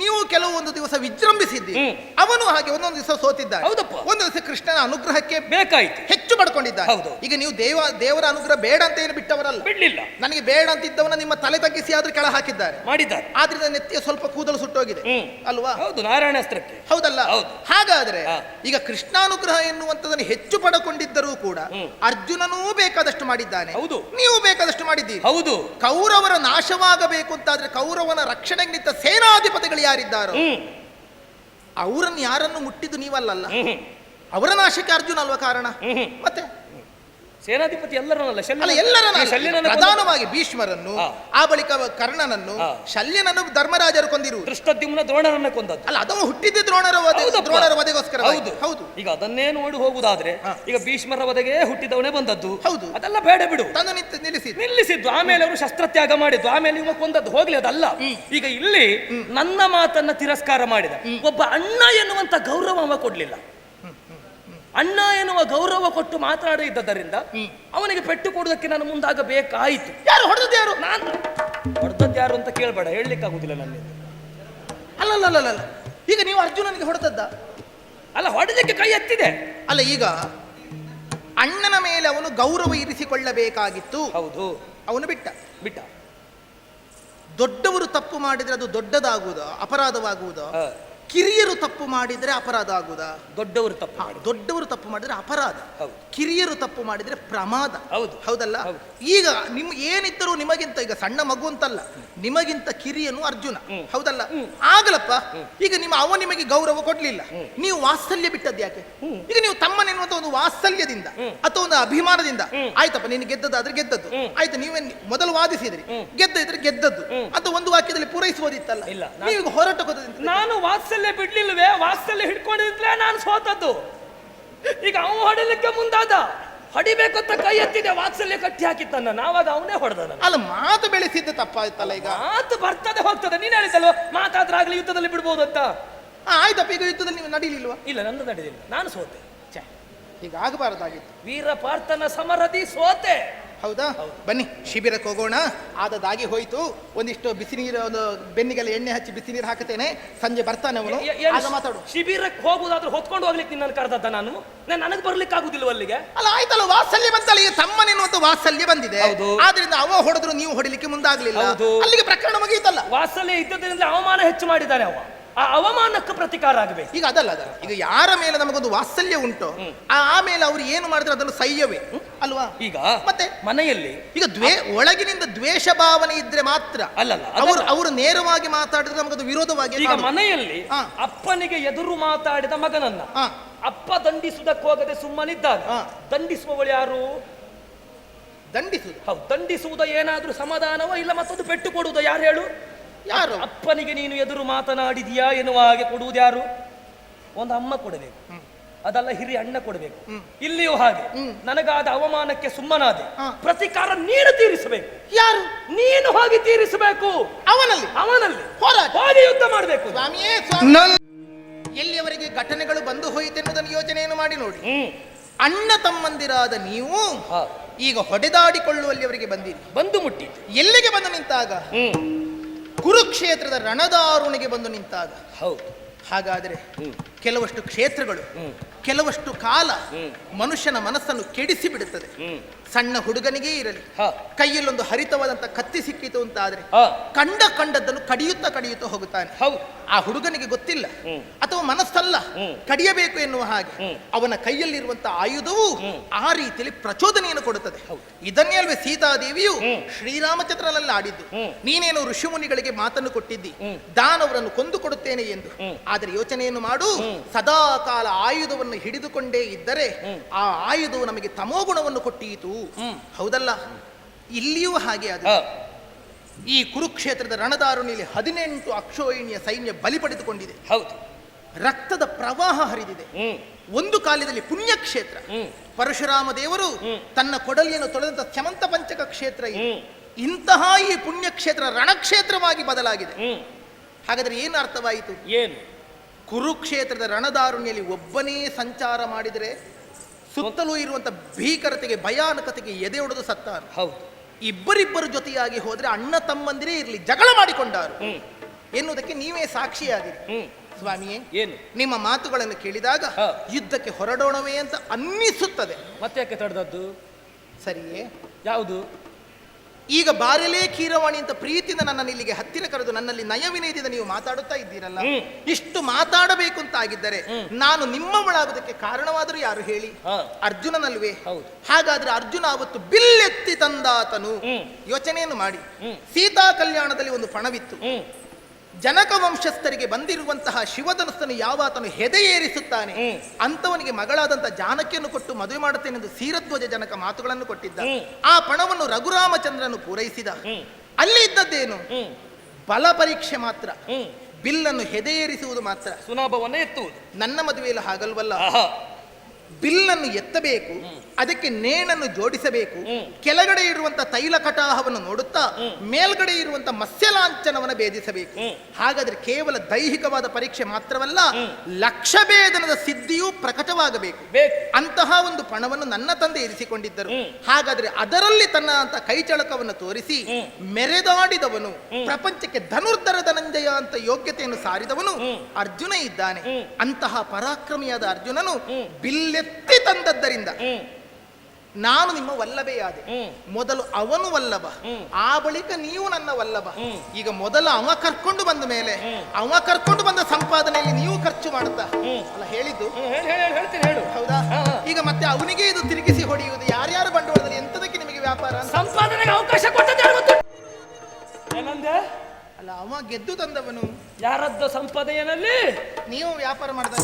ನೀವು ಕೆಲವು ಒಂದು ದಿವಸ ವಿಜೃಂಭಿಸಿದ್ದೀರಿ. ಅವನು ಹಾಗೆ ಒಂದೊಂದು ದಿವಸ ಸೋತಿದ್ದ ಹೌದಪ್ಪ. ಒಂದು ದಿವಸ ಕೃಷ್ಣನ ಅನುಗ್ರಹಕ್ಕೆ ಬೇಕಾಯ್ತು. ಹೆಚ್ಚು ಪಡ್ಕೊಂಡಿದ್ದಾರೆ ಹೌದು. ಈಗ ನೀವು ದೇವ ದೇವರ ಅನುಗ್ರಹ ಬೇಡ ಅಂತ ಏನು ಬಿಟ್ಟವರಲ್ಲ. ಬಿಡ್ಲಿಲ್ಲ. ನನಗೆ ಬೇಡ ಅಂತ ಇದ್ದವನ ನಿಮ್ಮ ತಲೆ ತಗ್ಗಿಸಿ ಆದ್ರೂ ಕೆಳ ಹಾಕಿದ್ದಾರೆ. ಮಾಡಿದ್ದಾರೆ. ಆದ್ರಿಂದ ನೆತ್ತಿಯ ಸ್ವಲ್ಪ ಕೂದಲು ಸುಟ್ಟೋಗಿದೆ. ಹ್ಮ್. ಅಲ್ವಾ? ಹೌದು ನಾರಾಯಣಾಸ್ತ್ರಕ್ಕೆ ಹೌದಲ್ಲ? ಹೌದು. ಹಾಗಾದ್ರೆ ಹಾ. ಈಗ ಕೃಷ್ಣಾನುಗ್ರಹ ಎನ್ನುವಂಥದ್ದನ್ನು ಹೆಚ್ಚು ಪಡಕೊಂಡಿದ್ದರೂ ಕೂಡ ಹ್ಮ್. ಅರ್ಜುನನೂ ಬೇಕಾದಷ್ಟು ಮಾಡಿದ್ದಾನೆ. ಹೌದು. ನೀವು ಬೇಕಾದಷ್ಟು ಮಾಡಿದ್ದೀರಿ. ಹೌದು. ಕೌರವರ ನಾಶವಾಗಬೇಕು ಅಂತಾದ್ರೆ ಕೌರವನ ರಕ್ಷಣೆಗೆ ನಿಂತ ಸೇನಾಧಿಪತಿಗಳು ಯಾರಿದ್ದಾರೋ ಹ್ಮ್. ಅವರನ್ನು ಯಾರನ್ನು ಮುಟ್ಟಿದ್ದು ನೀವಲ್ಲಲ್ಲ? ಹ್ಮ್. ಅವರ ನಾಶಕ್ಕೆ ಅರ್ಜುನ ಅಲ್ವಾ ಕಾರಣ. ಮತ್ತೆ? ಸೇನಾಧಿಪತಿ ಎಲ್ಲರನ್ನಲ್ಲ ಶಲ್ಯನ- ಅಲ್ಲ ಎಲ್ಲರ ಈ ಪ್ರಧಾನವಾಗಿ ಭೀಷ್ಮರನ್ನು. ಆ ಬಳಿಕ ಕರ್ಣನನ್ನು. ಶಲ್ಯನನ್ನು ಧರ್ಮರಾಜರು ಕೊಂದಿರು. ದೃಷ್ಟದ್ಯುಮ್ನ ದ್ರೋಣರನ್ನ ಕೊಂದದ್ದು. ಅಲ್ಲ ಅದನ್ನು ಹುಟ್ಟಿದ್ದು ದ್ರೋಣರ ದ್ರೋಣರ ವಧೆಗೋಸ್ಕರ ಹೌದು. ಹೌದು. ಈಗ ಅದನ್ನೇ ನೋಡಿ ಹೋಗುದಾದ್ರೆ ಈಗ ಭೀಷ್ಮರ ವಧೆಗೆ ಹುಟ್ಟಿದವನೇ ಬಂದದ್ದು. ಹೌದು. ಅದೆಲ್ಲ ಬೇಡ ಬಿಡು. ತಂದು ನಿಂತು ನಿಲ್ಲಿಸಿ ನಿಲ್ಲಿಸಿದ್ದು. ಆಮೇಲೆ ಅವರು ಶಸ್ತ್ರತ್ಯಾಗ ಮಾಡಿದ್ದು. ಆಮೇಲೆ ಇವ ಕೊಂದದ್ದು. ಹೋಗ್ಲಿ ಅದಲ್ಲ. ಈಗ ಇಲ್ಲಿ ನನ್ನ ಮಾತನ್ನ ತಿರಸ್ಕಾರ ಮಾಡಿದ. ಒಬ್ಬ ಅಣ್ಣ ಎನ್ನುವಂತ ಗೌರವ ಅವ ಕೊಡ್ಲಿಲ್ಲ. ಅಣ್ಣ ಎನ್ನುವ ಗೌರವ ಕೊಟ್ಟು ಮಾತಾಡಿದ್ದರಿಂದ ಅವನಿಗೆ ಪೆಟ್ಟು ಕೊಡೋದಕ್ಕೆ ನಾನು ಮುಂದಾಗಬೇಕಾಯಿತು. ಯಾರು ಹೊಡೆದದ್ದು ಯಾರು? ನಾನು. ಹೊಡೆದದ್ದು ಯಾರು ಅಂತ ಕೇಳಬೇಡ ಹೇಳಲಿಕ್ಕಾಗುದಿಲ್ಲ ನನ್ನಿಂದ. ಅಲ್ಲ ಅಲ್ಲ ಅಲ್ಲ ಅಲ್ಲ ಈಗ ನೀವು ಅರ್ಜುನನಿಗೆ ಹೊಡೆದದ್ದ? ಅಲ್ಲ ಹೊಡೆದಕ್ಕೆ ಕೈ ಎತ್ತಿದೆ. ಅಲ್ಲ ಈಗ ಅಣ್ಣನ ಮೇಲೆ ಅವನು ಗೌರವ ಇರಿಸಿಕೊಳ್ಳಬೇಕಾಗಿತ್ತು. ಹೌದು. ಅವನು ಬಿಟ್ಟ. ಬಿಟ್ಟ. ದೊಡ್ಡವರು ತಪ್ಪು ಮಾಡಿದ್ರೆ ಅದು ದೊಡ್ಡದಾಗುವುದ ಅಪರಾಧವಾಗುವುದ. ಕಿರಿಯರು ತಪ್ಪು ಮಾಡಿದ್ರೆ ಅಪರಾಧ ಆಗುದಾ ದೊಡ್ಡವರು ತಪ್ಪು ದೊಡ್ಡವರು ತಪ್ಪು ಮಾಡಿದ್ರೆ ಅಪರಾಧ. ಹೌದು. ಕಿರಿಯರು ತಪ್ಪು ಮಾಡಿದ್ರೆ ಪ್ರಮಾದ. ಹೌದು. ಹೌದಲ್ಲ? ಹೌದು. ಈಗ ನಿಮ್ ಏನಿದ್ದರೂ ನಿಮಗಿಂತ ಈಗ ಸಣ್ಣ ಮಗು ಅಂತಲ್ಲ ನಿಮಗಿಂತ ಕಿರಿಯನು ಅರ್ಜುನ. ಹೌದಲ್ಲ? ಆಗಲಪ್ಪ? ಈಗ ನಿಮ್ಮ ಅವ ನಿಮಗೆ ಗೌರವ ಕೊಡ್ಲಿಲ್ಲ. ನೀವು ವಾತ್ಸಲ್ಯ ಬಿಟ್ಟದ್ದು ಯಾಕೆ? ಈಗ ನೀವು ಒಂದು ವಾತ್ಸಲ್ಯದಿಂದ ಅಥವಾ ಒಂದು ಅಭಿಮಾನದಿಂದ. ಆಯ್ತಪ್ಪ ನೀನು ಗೆದ್ದದಾದ್ರೆ ಗೆದ್ದದ್ದು. ಆಯ್ತು ನೀವೇ ಮೊದಲು ವಾದಿಸಿದ್ರಿ? ಗೆದ್ದ ಇದ್ರೆ ಗೆದ್ದದ್ದು. ಅದು ಒಂದು ವಾಕ್ಯದಲ್ಲಿ ಪೂರೈಸುವುದಿತ್ತಲ್ಲ. ನೀವು ಹೊರಟು ನಾನು ವಾತ್ಸಲ್ಯ ಬಿಡ್ಲಿಲ್ವೇ? ವಾತ್ಸಲ್ಯ ಹಿಡ್ಕೊಂಡಿದ್ರೆ ನಾನು ಸೋತದ್ದು. ಈಗ ಅವನು ಹೊಡಲಿಕ್ಕೆ ಮುಂದಾದ. ಹೊಡಿಬೇಕಂತ ಕೈ ಎತ್ತಿದೆ ವಾತ್ಸಲ್ಯ ಕಟ್ಟಿ ಹಾಕಿತ್ತನ್ನ ನಾವಾಗ ಅವನೇ ಹೊಡೆದ ಅಲ್ಲ ಮಾತು ಬೆಳೆಸಿದ್ದು ತಪ್ಪಾಯ್ತಲ್ಲ ಈಗ. ಮಾತು ಬರ್ತದೆ ಹೋಗ್ತದೆ. ನೀನ್ ಹೇಳಿದಲ್ವ ಮಾತಾದ್ರಾಗ್ಲಿ ಯುದ್ಧದಲ್ಲಿ ಬಿಡ್ಬೋದು ಅಂತ. ಆ, ಆಯ್ತಪ್ಪ ಈಗ ಯುದ್ಧದಲ್ಲಿ ನೀವು ನಡೀಲಿಲ್ವಾ? ಇಲ್ಲ ನಂದು ನಡೆದಿಲ್ಲ ನಾನು ಸೋತೆ. ಆಗಬಾರದಾಗಿತ್ತು ವೀರ ಪಾರ್ಥನ ಸಮರದಿ ಸೋತೆ. ಹೌದಾ? ಬನ್ನಿ ಶಿಬಿರಕ್ಕೆ ಹೋಗೋಣ. ಆದದಾಗಿ ಹೋಯ್ತು. ಒಂದಿಷ್ಟು ಬಿಸಿ ನೀರು ಒಂದು ಬೆನ್ನಿಗೆಲ್ಲ ಎಣ್ಣೆ ಹಚ್ಚಿ ಬಿಸಿ ನೀರು ಹಾಕುತ್ತೇನೆ. ಸಂಜೆ ಬರ್ತಾನೆ ಅವನು. ಆಗ ಮಾತಾಡು. ಶಿಬಿರಕ್ಕೆ ಹೋಗುದಾದ್ರೆ ಹೊತ್ಕೊಂಡು ಹೋಗ್ಲಿಕ್ಕೆ ನಿನ್ನನ್ನು ಕರೆದದ್ದ ನಾನು? ನಾನು ನನಗೆ ಬರ್ಲಿಕ್ಕೆ ಆಗುದಿಲ್ಲ ಅಲ್ಲಿಗೆ? ಅಲ್ಲ ಆಯ್ತಲ್ಲ ವಾತ್ಸಲ್ಯ ಬಂತಲ್ಲ. ಈಗ ತಮ್ಮನೆನ್ನುವಂತ ವಾತ್ಸಲ್ಯ ಬಂದಿದೆ. ಆದ್ರಿಂದ ಅವ ಹೊಡೆದ್ರು ನೀವು ಹೊಡಿಲಿಕ್ಕೆ ಮುಂದಾಗ್ಲಿಲ್ಲ. ಅಲ್ಲಿಗೆ ಪ್ರಕರಣ ಮುಗಿಯಿತಲ್ಲ. ವಾತ್ಸಲ್ಯ ಇದ್ದದ್ರಿಂದ ಅವಮಾನ ಹೆಚ್ಚು ಮಾಡಿದ್ದಾನೆ ಅವ. ಆ ಅವಮಾನಕ್ಕೆ ಪ್ರತಿಕಾರ ಆಗಬೇಕು. ಈಗ ಅದಲ್ಲ ಅದಲ್ಲ. ಈಗ ಯಾರ ಮೇಲೆ ನಮಗೊಂದು ವಾತ್ಸಲ್ಯ ಉಂಟು ಆ ಆಮೇಲೆ ಅವ್ರು ಏನು ಮಾಡಿದ್ರೆ ಅದನ್ನು ಸಹ್ಯವೇ ಅಲ್ವಾ? ಈಗ ಮತ್ತೆ? ಮನೆಯಲ್ಲಿ ಈಗ ದ್ವೇ ಒಳಗಿನಿಂದ ದ್ವೇಷ ಭಾವನೆ ಇದ್ರೆ ಮಾತ್ರ ಅಲ್ಲಲ್ಲ, ಅವರು. ಅವರು ನೇರವಾಗಿ ಮಾತಾಡಿದ್ರೆ ನಮಗದು ವಿರೋಧವಾಗಿ ಈಗ ಮನೆಯಲ್ಲಿ. ಅಪ್ಪನಿಗೆ ಎದುರು ಮಾತಾಡಿದ ಮಗನನ್ನ. ಅಪ್ಪ ದಂಡಿಸುವುದಕ್ಕೆ ಹೋಗದೆ ಸುಮ್ಮನಿದ್ದಾಗ. ದಂಡಿಸುವವಳು ಯಾರು? ದಂಡಿಸುವುದು. ಹೌದು ದಂಡಿಸುವುದ ಏನಾದ್ರೂ ಸಮಾಧಾನವೋ ಇಲ್ಲ ಮತ್ತೊಂದು ಪೆಟ್ಟು ಕೊಡುವುದ ಯಾರು ಹೇಳು? ಯಾರು? ಅಪ್ಪನಿಗೆ ನೀನು ಎದುರು ಮಾತನಾಡಿದೀಯಾ ಎನ್ನುವ ಹಾಗೆ ಕೊಡುವುದು ಯಾರು? ಒಂದು ಅಮ್ಮ ಕೊಡಬೇಕು. ಅದಲ್ಲ ಹಿರಿಯ ಅಣ್ಣ ಕೊಡಬೇಕು. ಇಲ್ಲಿಯೂ ಹಾಗೆ. ನನಗಾದ ಅವಮಾನಕ್ಕೆ ಸುಮ್ಮನಾದೆ. ಪ್ರತಿಕಾರ ನೀನು ತೀರಿಸಬೇಕು. ಯಾರು? ನೀನು ಹೋಗಿ ತೀರಿಸಬೇಕು. ಅವನಲ್ಲಿ? ಅವನಲ್ಲಿ. ಹೋರಾಟ. ಹೋಗಿ ಯುದ್ಧ ಮಾಡಬೇಕು. ಸ್ವಾಮಿಯೇ ಸ್ವಾಮಿ. ಎಲ್ಲಿಯವರೆಗೆ ಘಟನೆಗಳು ಬಂದು ಹೋಯಿತು ಎನ್ನುವುದನ್ನು ಯೋಚನೆಯನ್ನು ಮಾಡಿ ನೋಡಿ. ಅಣ್ಣ ತಮ್ಮಂದಿರಾದ ನೀವು ಈಗ ಈಗ ಹೊಡೆದಾಡಿಕೊಳ್ಳುವಲ್ಲಿಯವರೆಗೆ ಬಂದಿರಿ. ಬಂದು ಮುಟ್ಟಿ ಎಲ್ಲಿಗೆ ಬಂದು ನಿಂತಾಗ? ಕುರುಕ್ಷೇತ್ರದ ರಣದಾರುಣಿಗೆ ಬಂದು ನಿಂತಾಗ ಹೌದು ಹಾಗಾದರೆ. ಕೆಲವಷ್ಟು ಕ್ಷೇತ್ರಗಳು. ಕೆಲವಷ್ಟು ಕಾಲ ಮನುಷ್ಯನ ಮನಸ್ಸನ್ನು ಕೆಡಿಸಿ ಬಿಡುತ್ತದೆ. ಸಣ್ಣ ಹುಡುಗನಿಗೆ ಇರಲಿ. ಕೈಯಲ್ಲೊಂದು ಹರಿತವಾದಂತ ಕತ್ತಿ ಸಿಕ್ಕಿತು ಅಂತ ಆದ್ರೆ ಕಂಡ ಕಂಡದ್ದನ್ನು ಕಡಿಯುತ್ತಾ ಕಡಿಯುತ್ತಾ ಹೋಗುತ್ತಾನೆ. ಹೌದು. ಆ ಹುಡುಗನಿಗೆ ಗೊತ್ತಿಲ್ಲ. ಅಥವಾ ಮನಸ್ಸಲ್ಲ. ಕಡಿಯಬೇಕು ಎನ್ನುವ ಹಾಗೆ. ಅವನ ಕೈಯಲ್ಲಿರುವಂತಹ ಆಯುಧವು. ಆ ರೀತಿಯಲ್ಲಿ ಪ್ರಚೋದನೆಯನ್ನು ಕೊಡುತ್ತದೆ. ಹೌದು. ಇದನ್ನೇ ಅಲ್ವೇ ಸೀತಾದೇವಿಯು. ಶ್ರೀರಾಮಚಂದ್ರನಲ್ಲಿ ಆಡಿದ್ದು. ನೀನೇನು ಋಷಿಮುನಿಗಳಿಗೆ ಮಾತನ್ನು ಕೊಟ್ಟಿದ್ದಿ. ದಾನವರನ್ನು ಕೊಂದು ಕೊಡುತ್ತೇನೆ ಎಂದು. ಆದರೆ ಯೋಚನೆಯನ್ನು ಮಾಡು. ಸದಾ ಕಾಲ ಆಯುಧವನ್ನು ಹಿಡಿದುಕೊಂಡೇ ಇದ್ದರೆ ಆ ಆಯುಧವು ನಮಗೆ ತಮೋಗುಣವನ್ನು ಕೊಟ್ಟೀತು. ಹೌದಲ್ಲ? ಇಲ್ಲಿಯೂ ಹಾಗೆ ಅದು. ಈ ಕುರುಕ್ಷೇತ್ರದ ರಣದಾರುಣಿಯಲ್ಲಿ ಹದಿನೆಂಟು ಅಕ್ಷೋಹಿಣಿಯ ಸೈನ್ಯ ಬಲಿ ಪಡೆದುಕೊಂಡಿದೆ. ಹೌದು. ರಕ್ತದ ಪ್ರವಾಹ ಹರಿದಿದೆ. ಒಂದು ಕಾಲದಲ್ಲಿ ಪುಣ್ಯಕ್ಷೇತ್ರ. ಪರಶುರಾಮ ದೇವರು ತನ್ನ ಕೊಡಲಿಯನ್ನು ತೊಳೆದಂತ ಚಮಂತ ಪಂಚಕ ಕ್ಷೇತ್ರ ಇದೆ. ಇಂತಹ ಈ ಪುಣ್ಯಕ್ಷೇತ್ರ ರಣಕ್ಷೇತ್ರವಾಗಿ ಬದಲಾಗಿದೆ. ಹಾಗಾದ್ರೆ ಏನು ಅರ್ಥವಾಯಿತು? ಏನು? ಕುರುಕ್ಷೇತ್ರದ ರಣದಾರುಣ್ಯಲ್ಲಿ ಒಬ್ಬನೇ ಸಂಚಾರ ಮಾಡಿದರೆ ಸುತ್ತಲೂ ಇರುವಂಥ ಭೀಕರತೆಗೆ ಭಯಾನಕತೆಗೆ ಎದೆ ಒಡೆದು ಸತ್ತ ಹೌದು. ಇಬ್ಬರಿಬ್ಬರು ಜೊತೆಯಾಗಿ ಹೋದರೆ ಅಣ್ಣ ತಮ್ಮಂದಿರೇ ಇರಲಿ ಜಗಳ ಮಾಡಿಕೊಂಡಾರು. ಹ್ಮ್. ಎನ್ನುವುದಕ್ಕೆ ನೀವೇ ಸಾಕ್ಷಿಯಾದಿರಿ ಸ್ವಾಮಿಯೇ ಏನು? ನಿಮ್ಮ ಮಾತುಗಳನ್ನು ಕೇಳಿದಾಗ ಯುದ್ಧಕ್ಕೆ ಹೊರಡೋಣವೇ ಅಂತ ಅನ್ನಿಸುತ್ತದೆ. ಮತ್ತೆ ಯಾಕೆ ತಡೆದದ್ದು? ಸರಿಯೇ? ಯಾವುದು? ಈಗ ಬಾರಲೇ ಕೀರವಾಣಿ ಅಂತ ಪ್ರೀತಿಯಿಂದ ನನ್ನನ್ನು ಇಲ್ಲಿಗೆ ಹತ್ತಿರ ಕರೆದು ನನ್ನಲ್ಲಿ ನಯವಿನಯದಿಂದ ನೀವು ಮಾತಾಡುತ್ತಾ ಇದ್ದೀರಲ್ಲ? ಇಷ್ಟು ಮಾತಾಡಬೇಕು ಅಂತ ಆಗಿದ್ದರೆ ನಾನು ನಿಮ್ಮವಳಾಗೋದಕ್ಕೆ ಕಾರಣವಾದರೂ ಯಾರು ಹೇಳಿ. ಅರ್ಜುನನಲ್ವೇ. ಹಾಗಾದ್ರೆ ಅರ್ಜುನ ಅವತ್ತು ಬಿಲ್ಲೆತ್ತಿ ತಂದಾತನು? ಯೋಚನೆಯನ್ನು ಮಾಡಿ. ಸೀತಾ ಕಲ್ಯಾಣದಲ್ಲಿ ಒಂದು ಪಣವಿತ್ತು. ಜನಕ ವಂಶಸ್ಥರಿಗೆ ಬಂದಿರುವಂತಹ ಶಿವಧನಸ್ಸನ್ನು ಯಾವಾತನು ಹೆದೆಯೇರಿಸುತ್ತಾನೆ ಅಂತವನಿಗೆ ಮಗಳಾದಂತಹ ಜಾನಕಿಯನ್ನು ಕೊಟ್ಟು ಮದುವೆ ಮಾಡುತ್ತೇನೆಂದು ಸೀರಧ್ವಜ ಜನಕ ಮಾತುಗಳನ್ನು ಕೊಟ್ಟಿದ್ದ. ಆ ಪಣವನ್ನು ರಘುರಾಮಚಂದ್ರನು ಪೂರೈಸಿದ. ಅಲ್ಲಿ ಇದ್ದದ್ದೇನು? ಬಲ ಪರೀಕ್ಷೆ ಮಾತ್ರ. ಬಿಲ್ಲನ್ನು ಹೆದೆಯೇರಿಸುವುದು ಮಾತ್ರ. ಸುನಾಭವನ್ನು ಎತ್ತುವುದು. ನನ್ನ ಮದುವೆಯಲ್ಲಿ ಹಾಗಲ್ವಲ್ಲ? ಬಿಲ್ಲನ್ನು ಎತ್ತಬೇಕು. ಅದಕ್ಕೆ ನೇಣನ್ನು ಜೋಡಿಸಬೇಕು. ಕೆಳಗಡೆ ಇರುವಂತ ತೈಲ ಕಟಾಹವನ್ನು ನೋಡುತ್ತಾ ಮೇಲ್ಗಡೆ ಇರುವಂತ ಮತ್ಸ್ಯಲಾಂಛನವನ್ನು ಭೇದಿಸಬೇಕು. ಹಾಗಾದ್ರೆ ಕೇವಲ ದೈಹಿಕವಾದ ಪರೀಕ್ಷೆ ಮಾತ್ರವಲ್ಲ ಲಕ್ಷ ಭೇದನದ ಸಿದ್ಧಿಯೂ ಪ್ರಕಟವಾಗಬೇಕು. ಅಂತಹ ಒಂದು ಪಣವನ್ನು ನನ್ನ ತಂದೆ ಇರಿಸಿಕೊಂಡಿದ್ದರು. ಹಾಗಾದ್ರೆ ಅದರಲ್ಲಿ ತನ್ನ ಅಂತ ಕೈಚಳಕವನ್ನು ತೋರಿಸಿ ಮೆರೆದಾಡಿದವನು ಪ್ರಪಂಚಕ್ಕೆ ಧನುರ್ಧರ ಧನಂಜಯ ಅಂತ ಯೋಗ್ಯತೆಯನ್ನು ಸಾರಿದವನು. ಅರ್ಜುನ ಇದ್ದಾನೆ. ಅಂತಹ ಪರಾಕ್ರಮಿಯಾದ ಅರ್ಜುನನು ಬಿಲ್ಲೆತ್ತಿ ತಂದದ್ದರಿಂದ ನಾನು ನಿಮ್ಮ ವಲ್ಲಭೆಯಾದೆ. ಮೊದಲು ಅವನು ವಲ್ಲಭ. ಆ ಬಳಿಕ ನೀವು ನನ್ನ ವಲ್ಲಭ. ಈಗ ಮೊದಲು ಅವ ಕರ್ಕೊಂಡು ಬಂದ ಮೇಲೆ. ಅವ ಕರ್ಕೊಂಡು ಬಂದ ಸಂಪಾದನೆಯಲ್ಲಿ ನೀವು ಖರ್ಚು ಮಾಡುತ್ತಾ. ಅಲ್ಲ ಹೇಳಿದ್ದು? ಹೇಳು ಹೌದಾ. ಈಗ ಮತ್ತೆ ಅವನಿಗೆ ಇದು ತಿರುಗಿಸಿ ಹೊಡೆಯುವುದು ಯಾರ್ಯಾರು ಬಂಡವಾಳದಲ್ಲಿ ಎಂತದಕ್ಕೆ ನಿಮಗೆ ವ್ಯಾಪಾರ ಸಂಪಾದನೆಗೆ ಅವಕಾಶ ಏನಂದೆ? ಅಲ್ಲ ಅವ ಗೆದ್ದು ತಂದವನು. ಯಾರದ್ದು ಸಂಪಾದನೆಯಲ್ಲಿ? ನೀವು ವ್ಯಾಪಾರ ಮಾಡಿದ?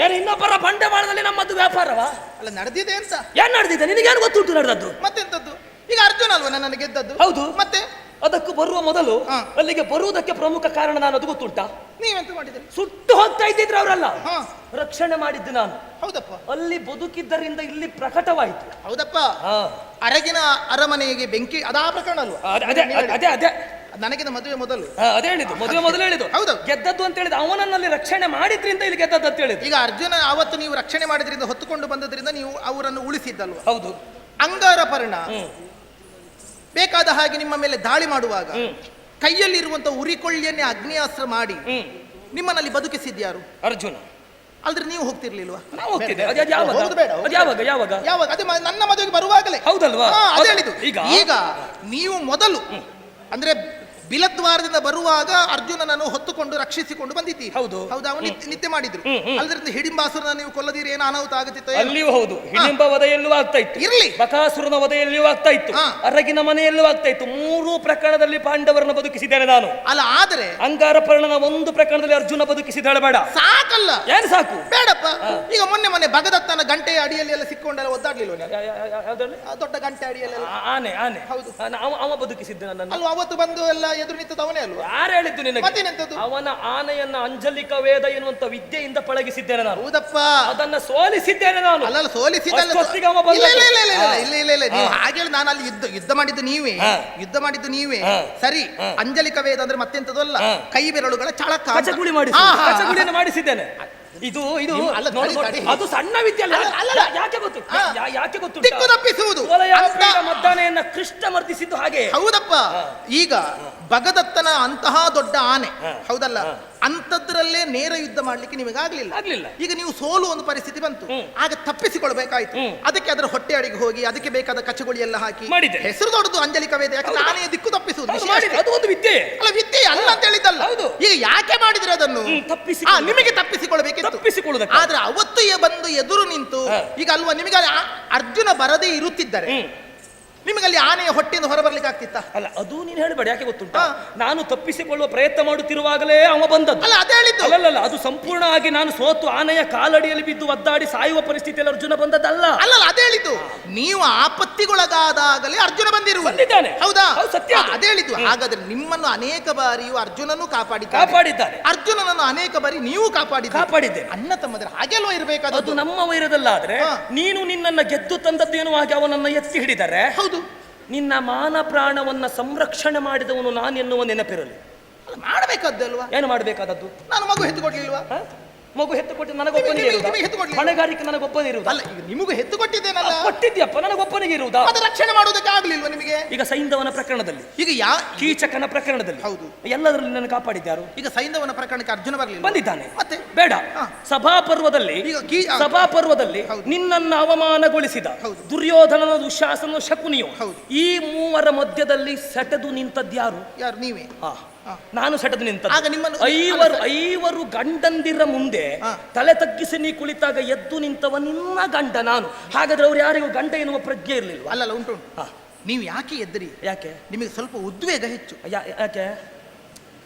ಏನು ಇನ್ನೊಬ್ಬರ ಬಂಡವಾಳದಲ್ಲಿ ನಮ್ಮದು ವ್ಯಾಪಾರವಾ? ಅಲ್ಲ ನಡೆದಿದೆ ಅಂತ. ಏನ್ ನಡೆದಿದೆ? ನಿನಗೇನು ಗೊತ್ತುಂಟು ನಡೆದದ್ದು? ಮತ್ತೆಂತದ್ದು? ಈಗ ಅರ್ಜುನ ಅಲ್ವಾ ನನ್ನ ಗೆದ್ದದ್ದು? ಹೌದು. ಮತ್ತೆ? ಅದಕ್ಕೂ ಬರುವ ಮೊದಲು ಹಾ. ಅಲ್ಲಿಗೆ ಬರುವುದಕ್ಕೆ ಪ್ರಮುಖ ಕಾರಣ ನಾನು ಅದು ಗೊತ್ತುಂಟಾ? ನೀವೆಂತ ಮಾಡಿದ್ರಿ ಸುಟ್ಟು ಹೋಗ್ತಾ ಇದ್ದಿದ್ರು ಅವರಲ್ಲ? ಹಾ. ರಕ್ಷಣೆ ಮಾಡಿದ್ದು ನಾನು. ಹೌದಪ್ಪ. ಅಲ್ಲಿ ಬದುಕಿದ್ದರಿಂದ ಇಲ್ಲಿ ಪ್ರಕಟವಾಯಿತು. ಹೌದಪ್ಪ. ಹಾ. ಅರಗಿನ ಅರಮನೆಗೆ ಬೆಂಕಿ ಅದಾ ಪ್ರಕರಣ ಅಲ್ವಾ? ಅದೇ ಅದೇ ಅದೇ ಅದೇ. ನನಗಿನ ಮದುವೆ ಮೊದಲು. ಅದೇ ಹೇಳಿದ್ದು. ಮದುವೆ ಮೊದಲು ಹೇಳಿದ್ದು. ಹೌದು. ಗೆದ್ದದ್ದು ಅಂತ ಹೇಳಿದ್ದು. ಅವನನ್ನಲ್ಲಿ ರಕ್ಷಣೆ ಮಾಡಿದ್ರಿಂದ ಇಲ್ಲಿ ಗೆದ್ದದ್ದು ಅಂತ ಹೇಳಿದ್ದು. ಈಗ ಅರ್ಜುನ ಅವತ್ತು ನೀವು ರಕ್ಷಣೆ ಮಾಡಿದ್ರಿಂದ ಹೊತ್ತುಕೊಂಡು ಬಂದದ್ರಿಂದ ನೀವು ಅವರನ್ನು ಉಳಿಸಿದ್ದಲ್ವ? ಹೌದು. ಅಂಗಾರ ಪರ್ಣ. ಬೇಕಾದ ಹಾಗೆ ನಿಮ್ಮ ಮೇಲೆ ದಾಳಿ ಮಾಡುವಾಗ ಕೈಯಲ್ಲಿರುವಂತ ಉರಿಕೊಳ್ಳಿಯನ್ನೇ ಅಗ್ನಿಯಾಸ್ತ್ರ ಮಾಡಿ ನಿಮ್ಮನಲ್ಲಿ ಬದುಕಿಸಿದ್ಯಾರು ಅರ್ಜುನ. ಅಲ್ದ್ರೆ ನೀವು ಹೋಗ್ತಿರ್ಲಿಲ್ವಾ? ನಾವು ಹೋಗ್ತಿದ್ದೆ ಅದು ಯಾವಾಗ? ಅದು ಯಾವಾಗ? ಯಾವಾಗ? ಯಾವಾಗ? ಅದೇ ನನ್ನ ಮದುವೆಗೆ ಬರುವಾಗಲೇ. ಹೌದಲ್ವಾ? ಅದೇ ಅದು- ಹೇಳಿದ್ದು. ಈಗ? ಈಗ ನೀವು ಮೊದಲು ಅಂದ್ರೆ ಬಿಲದ್ವಾರದಿಂದ ಬರುವಾಗ ಅರ್ಜುನನನ್ನು ಹೊತ್ತುಕೊಂಡು ರಕ್ಷಿಸಿಕೊಂಡು ಬಂದಿದ್ದಿ. ಹೌದು. ಹೌದು ಅವನು ನಿತ್ಯ- ಮಾಡಿದ್ರು. ಅದರಿಂದ. ಅಲ್ಲದ್ರಿಂದ ಹಿಡಿಂಬಾಸುರನ ನೀವು ಕೊಲ್ಲದಿರಿ ಏನು ಅನಾಹುತ ಆಗುತ್ತಿತ್ತು? ಅಲ್ಲಿಯೂ ಹೌದು. ಹಿಡಿಂಬ ವಧೆಯಲ್ಲೂ ಆಗ್ತಾ ಇತ್ತು. ಇರ್ಲಿ. ಬಕಾಸುರನ ವಧೆಯಲ್ಲಿಯೂ ಆಗ್ತಾ ಇತ್ತು. ಅರಗಿನ ಮನೆಯಲ್ಲೂ ಆಗ್ತಾ ಇತ್ತು. ಮೂರು ಪ್ರಕರಣದಲ್ಲಿ ಪಾಂಡವರನ್ನು ಬದುಕಿಸಿದ್ದೇನೆ ನಾನು. ಅಲ್ಲ ಆದರೆ ಅಂಗಾರಪರ್ಣನ ಒಂದು ಪ್ರಕರಣದಲ್ಲಿ ಅರ್ಜುನ ಬದುಕಿಸಿದ್ದಾಳೆ ಬೇಡ. ಸಾಕಲ್ಲ. ಏನು ಸಾಕು? ಬೇಡಪ್ಪ. ಈಗ ಮೊನ್ನೆ ಮೊನ್ನೆ ಭಗದತ್ತನ ಗಂಟೆಯ ಅಡಿಯಲ್ಲಿ ಎಲ್ಲ ಸಿಕ್ಕೊಂಡೆಲ್ಲ ಒದ್ದಾಡ್ಲಿಲ್ಲ ದೊಡ್ಡ ಗಂಟೆ ಅಡಿಯಲ್ಲಿ ಆನೆ ಆನೆ. ಹೌದು. ಅವ ಅವ ಬದುಕಿಸಿದ್ದ ನನ್ನ ಅಲ್ವಾ ಅವತ್ತು ಬಂದು ಎಲ್ಲ ಎದುರು ನಿಂತದವನೇ ಅಲ್ವಾ? ಯಾರು ಹೇಳಿದ್ದು ನಿನಗೆ? ಅವನ ಆನೆಯನ್ನ ಅಂಜಲಿಕ ವೇದ ಎನ್ನುವಂತ ವಿದ್ಯೆಯಿಂದ ಪಳಗಿಸಿದ್ದೇನೆ ನಾನು. ಹೌದಪ್ಪ. ಅದನ್ನ ಸೋಲಿಸಿದ್ದೇನೆ ನಾನು. ಅಲ್ಲ ಸೋಲಿಸಿದ್ದಲ್ಲ. ಇಲ್ಲ ಇಲ್ಲ ಇಲ್ಲ ಇಲ್ಲ. ಇಲ್ಲ ಇಲ್ಲ ಇಲ್ಲ ನೀವು. ಹಾಗೆ ನಾನು ಅಲ್ಲಿ ಯುದ್ಧ ಯುದ್ಧ ಮಾಡಿದ್ದು ನೀವೇ. ಯುದ್ಧ ಮಾಡಿದ್ದು ನೀವೇ? ಸರಿ. ಅಂಜಲಿಕವೇದ ಅಂಜಲಿಕ ವೇದ ಅಂದ್ರೆ ಮತ್ತೆಂತದ್ದು ಅಲ್ಲ? ಕೈ ಬೆರಳುಗಳ ಚಳಕ. ಕಚಗುಳಿ ಮಾಡಿಸಿ. ಕಚಗುಳಿಯನ್ನು ಮಾಡಿಸಿದ್ದೇನೆ. ಇದು ಇದು ಅಲ್ಲ. ಅದು ಸಣ್ಣ ವಿದ್ಯೆ ಅಲ್ಲ. ಯಾಕೆ ಗೊತ್ತು? ಯಾಕೆ ಗೊತ್ತು ದಿಕ್ಕು ತಪ್ಪಿಸುವುದು. ಮದ್ದಾನೆಯನ್ನ ಕೃಷ್ಣ ಮರ್ತಿಸಿದ್ದು ಹಾಗೆ. ಹೌದಪ್ಪ. ಈಗ ಭಗದತ್ತನ ಅಂತಹ ದೊಡ್ಡ ಆನೆ. ಹೌದಲ್ಲ? ಹಾ. ಅಂತದ್ರಲ್ಲೇ ನೇರ ಯುದ್ಧ ಮಾಡ್ಲಿಕ್ಕೆ ನಿಮಗಾಗ್ಲಿಲ್ಲ. ಆಗ್ಲಿಲ್ಲ. ಈಗ ನೀವು ಸೋಲು ಒಂದು ಪರಿಸ್ಥಿತಿ ಬಂತು. ಆಗ ತಪ್ಪಿಸಿಕೊಳ್ಬೇಕಾಯ್ತು. ಅದಕ್ಕೆ ಅದರ ಹೊಟ್ಟೆ ಅಡಿಗೆ ಹೋಗಿ ಅದಕ್ಕೆ ಬೇಕಾದ ಕಚಗುಳಿ ಎಲ್ಲ ಹಾಕಿ. ಹೆಸರು ದೊಡ್ಡದು ಅಂಜಲಿಕ ವೇದ ಯಾಕಂದ್ರೆ ನಾನೇ ದಿಕ್ಕು ತಪ್ಪಿಸುವುದು ವಿಷಯ ಅಷ್ಟೇ. ಅದು ಒಂದು ವಿದ್ಯೆ. ಅಲ್ಲ ವಿದ್ಯೆ ಅಲ್ಲ ಅಂತ ಹೇಳಿದ್ದಲ್ಲ. ಹೌದು. ಈಗ ಯಾಕೆ ಮಾಡಿದ್ರೆ ಅದನ್ನು? ಹ್ಮ್, ತಪ್ಪಿಸಿ ಆ, ನಿಮಗೆ ತಪ್ಪಿಸಿಕೊಳ್ಬೇಕಿತ್ತು. ತಪ್ಪಿಸಿಕೊಳ್ಳುವುದಕ್ಕೆ. ಆದ್ರೆ ಅವತ್ತು ಎ- ಬಂದು ಎದುರು ನಿಂತು ಹಾ. ಈಗ ಅಲ್ವಾ ನಿಮಗೆ ಆ- ಅರ್ಜುನ ಬರದೇ ಇರುತ್ತಿದ್ದರೆ ಹ್ಮ್. ನಿಮಗೆ ಅಲ್ಲಿ ಆನೆಯ ಹೊಟ್ಟೆಯಿಂದ ಹೊರಬರ್ಲಿಕ್ಕೆ ಆಗ್ತಿತ್ತ? ಅಲ್ಲ ಅದು ನೀನು ಹೇಳಬೇಡ ಯಾಕೆ ಗೊತ್ತುಂಟ? ನಾನು ತಪ್ಪಿಸಿಕೊಳ್ಳುವ ಪ್ರಯತ್ನ ಮಾಡುತ್ತಿರುವಾಗಲೇ ಅವ ಬಂದದ್ದು. ಅಲ್ಲ ಅದೇ ಹೇಳಿದ್ದು. ಅಲ್ಲಲ್ಲ ಅದು ಸಂಪೂರ್ಣ ಆಗಿ ನಾನು ಸೋತು ಆನೆಯ ಕಾಲಡಿಯಲ್ಲಿ ಬಿದ್ದು ಒದ್ದಾಡಿ ಸಾಯುವ ಪರಿಸ್ಥಿತಿಯಲ್ಲಿ ಅರ್ಜುನ ಬಂದದ್ದಲ್ಲ. ಅಲ್ಲಲ್ಲ ಅದೇ ಹೇಳಿದ್ದು. ನೀವು ಆಪತ್ತಿಗೊಳಗಾದಾಗಲೇ ಅರ್ಜುನ ಬಂದಿರುವ ಬಂದಿದ್ದಾನೆ. ಹೌದಾ? ಸತ್ಯ ಅದು. ಹೇಳಿದ್ದು. ಹಾಗಾದ್ರೆ ನಿಮ್ಮನ್ನು ಅನೇಕ ಬಾರಿಯೂ ಅರ್ಜುನನು ಕಾಪಾಡಿ ಕಾಪಾಡಿದ್ದಾರೆ ಅರ್ಜುನನನ್ನು ಅನೇಕ ಬಾರಿ ನೀವು ಕಾಪಾಡಿ ಕಾಪಾಡಿದ್ದೆ ಅಣ್ಣ ತಮ್ಮದ್ರೆ ಹಾಗೆಲ್ಲೋ ಇರಬೇಕಾದದ್ದು? ಅದು ನಮ್ಮ ವೈರದಲ್ಲಾದ್ರೆ. ನೀನು ನಿನ್ನನ್ನ ಗೆದ್ದು ತಂದದ್ದೇನು ಹಾಗೆ ಅವನನ್ನ ಎತ್ತಿ ಹಿಡಿದರೆ ಹೌದು. ನಿನ್ನ ಮಾನ ಪ್ರಾಣವನ್ನು ಸಂರಕ್ಷಣೆ ಮಾಡಿದವನು ನಾನು ಎನ್ನುವ ನೆನಪಿರಲಿ ಮಾಡಬೇಕಾದ್ದಲ್ವಾ? ಏನು ಮಾಡಬೇಕಾದದ್ದು? ನಾನು ಮಗು ಹೆತ್ತು ಕೊಡ್ಲಿಲ್ವಾ? ಮಗು ಹೆತ್ತು ಕೊಟ್ಟು ನನಗೊಬ್ಬನಿಗೆ ನಿಮಗೆ- ಇರುವುದಾ? ನಿಮಗೆ ಹೆತ್ತು ಕೊಡ್ಲಿಲ್ಲ. ಹೊಣೆಗಾರಿಕೆ ನನಗೊಬ್ಬನೇ ಇರುವುದಾ ಅಲ್ಲ ಈಗ ನಿಮಗೂ ಹೆತ್ತು ಕೊಟ್ಟಿದ್ದೇನಲ್ಲ ಕೊಟ್ಟಿದ್ಯಪ್ಪ ನನಗೊಬ್ಬನಿಗೆ ಇರುವುದಾ ಅದು ರಕ್ಷಣೆ ಮಾಡುವುದಕ್ಕೆ ಆಗ್ಲಿಲ್ವಾ ನಿಮಗೆ ಈಗ ಸೈಂಧವನ ಪ್ರಕರಣದಲ್ಲಿ ಈಗ ಯಾ ಕೀಚಕನ ಪ್ರಕರಣದಲ್ಲಿ ಹೌದು. ಎಲ್ಲದರಲ್ಲಿ ನನ್ನ ಕಾಪಾಡಿದ್ದಾರು ಈಗ ಸೈಂಧವನ ಪ್ರಕರಣಕ್ಕೆ ಅರ್ಜುನ ಬರಲಿಲ್ಲ ಬಂದಿದ್ದಾನೆ ಮತ್ತೆ ಬೇಡ ಹಾ. ಸಭಾಪರ್ವದಲ್ಲಿ ಈಗ ಕೀ- ಆ- ಸಭಾಪರ್ವದಲ್ಲಿ ಹೌದು. ನಿನ್ನನ್ನು ಅವಮಾನಗೊಳಿಸಿದ ಹೌದು. ದುರ್ಯೋಧನನ ದುಶಾಸನ ಶಕುನಿಯು ಹೌದು. ಈ ಮೂವರ ಮಧ್ಯದಲ್ಲಿ ಸೆಟೆದು ನಿಂತದ್ಯಾರು ಯಾರು ನೀವೇ ಹಾ. ನಾನು ಸೆಟೆದು ನಿಂತ ಐವರು ಐವರು ಗಂಡಂದಿರ ಮುಂದೆ ತಲೆ ತಗ್ಗಿಸಿ ನೀ ಕುಳಿತಾಗ ಎದ್ದು ನಿಂತವ ನಿನ್ನ ಗಂಡ ನಾನು. ಹಾಗಾದ್ರೆ ಅವ್ರು ಯಾರಿಗೂ ಗಂಡ ಎನ್ನುವ ಪ್ರಜ್ಞೆ ಇರಲಿಲ್ಲ ಅಲ್ಲಲ್ಲ ಉಂಟು. ನೀವು ಯಾಕೆ ಎದ್ರಿ ಯಾಕೆ? ನಿಮಗೆ ಸ್ವಲ್ಪ ಉದ್ವೇಗ ಹೆಚ್ಚು. ಯಾಕೆ?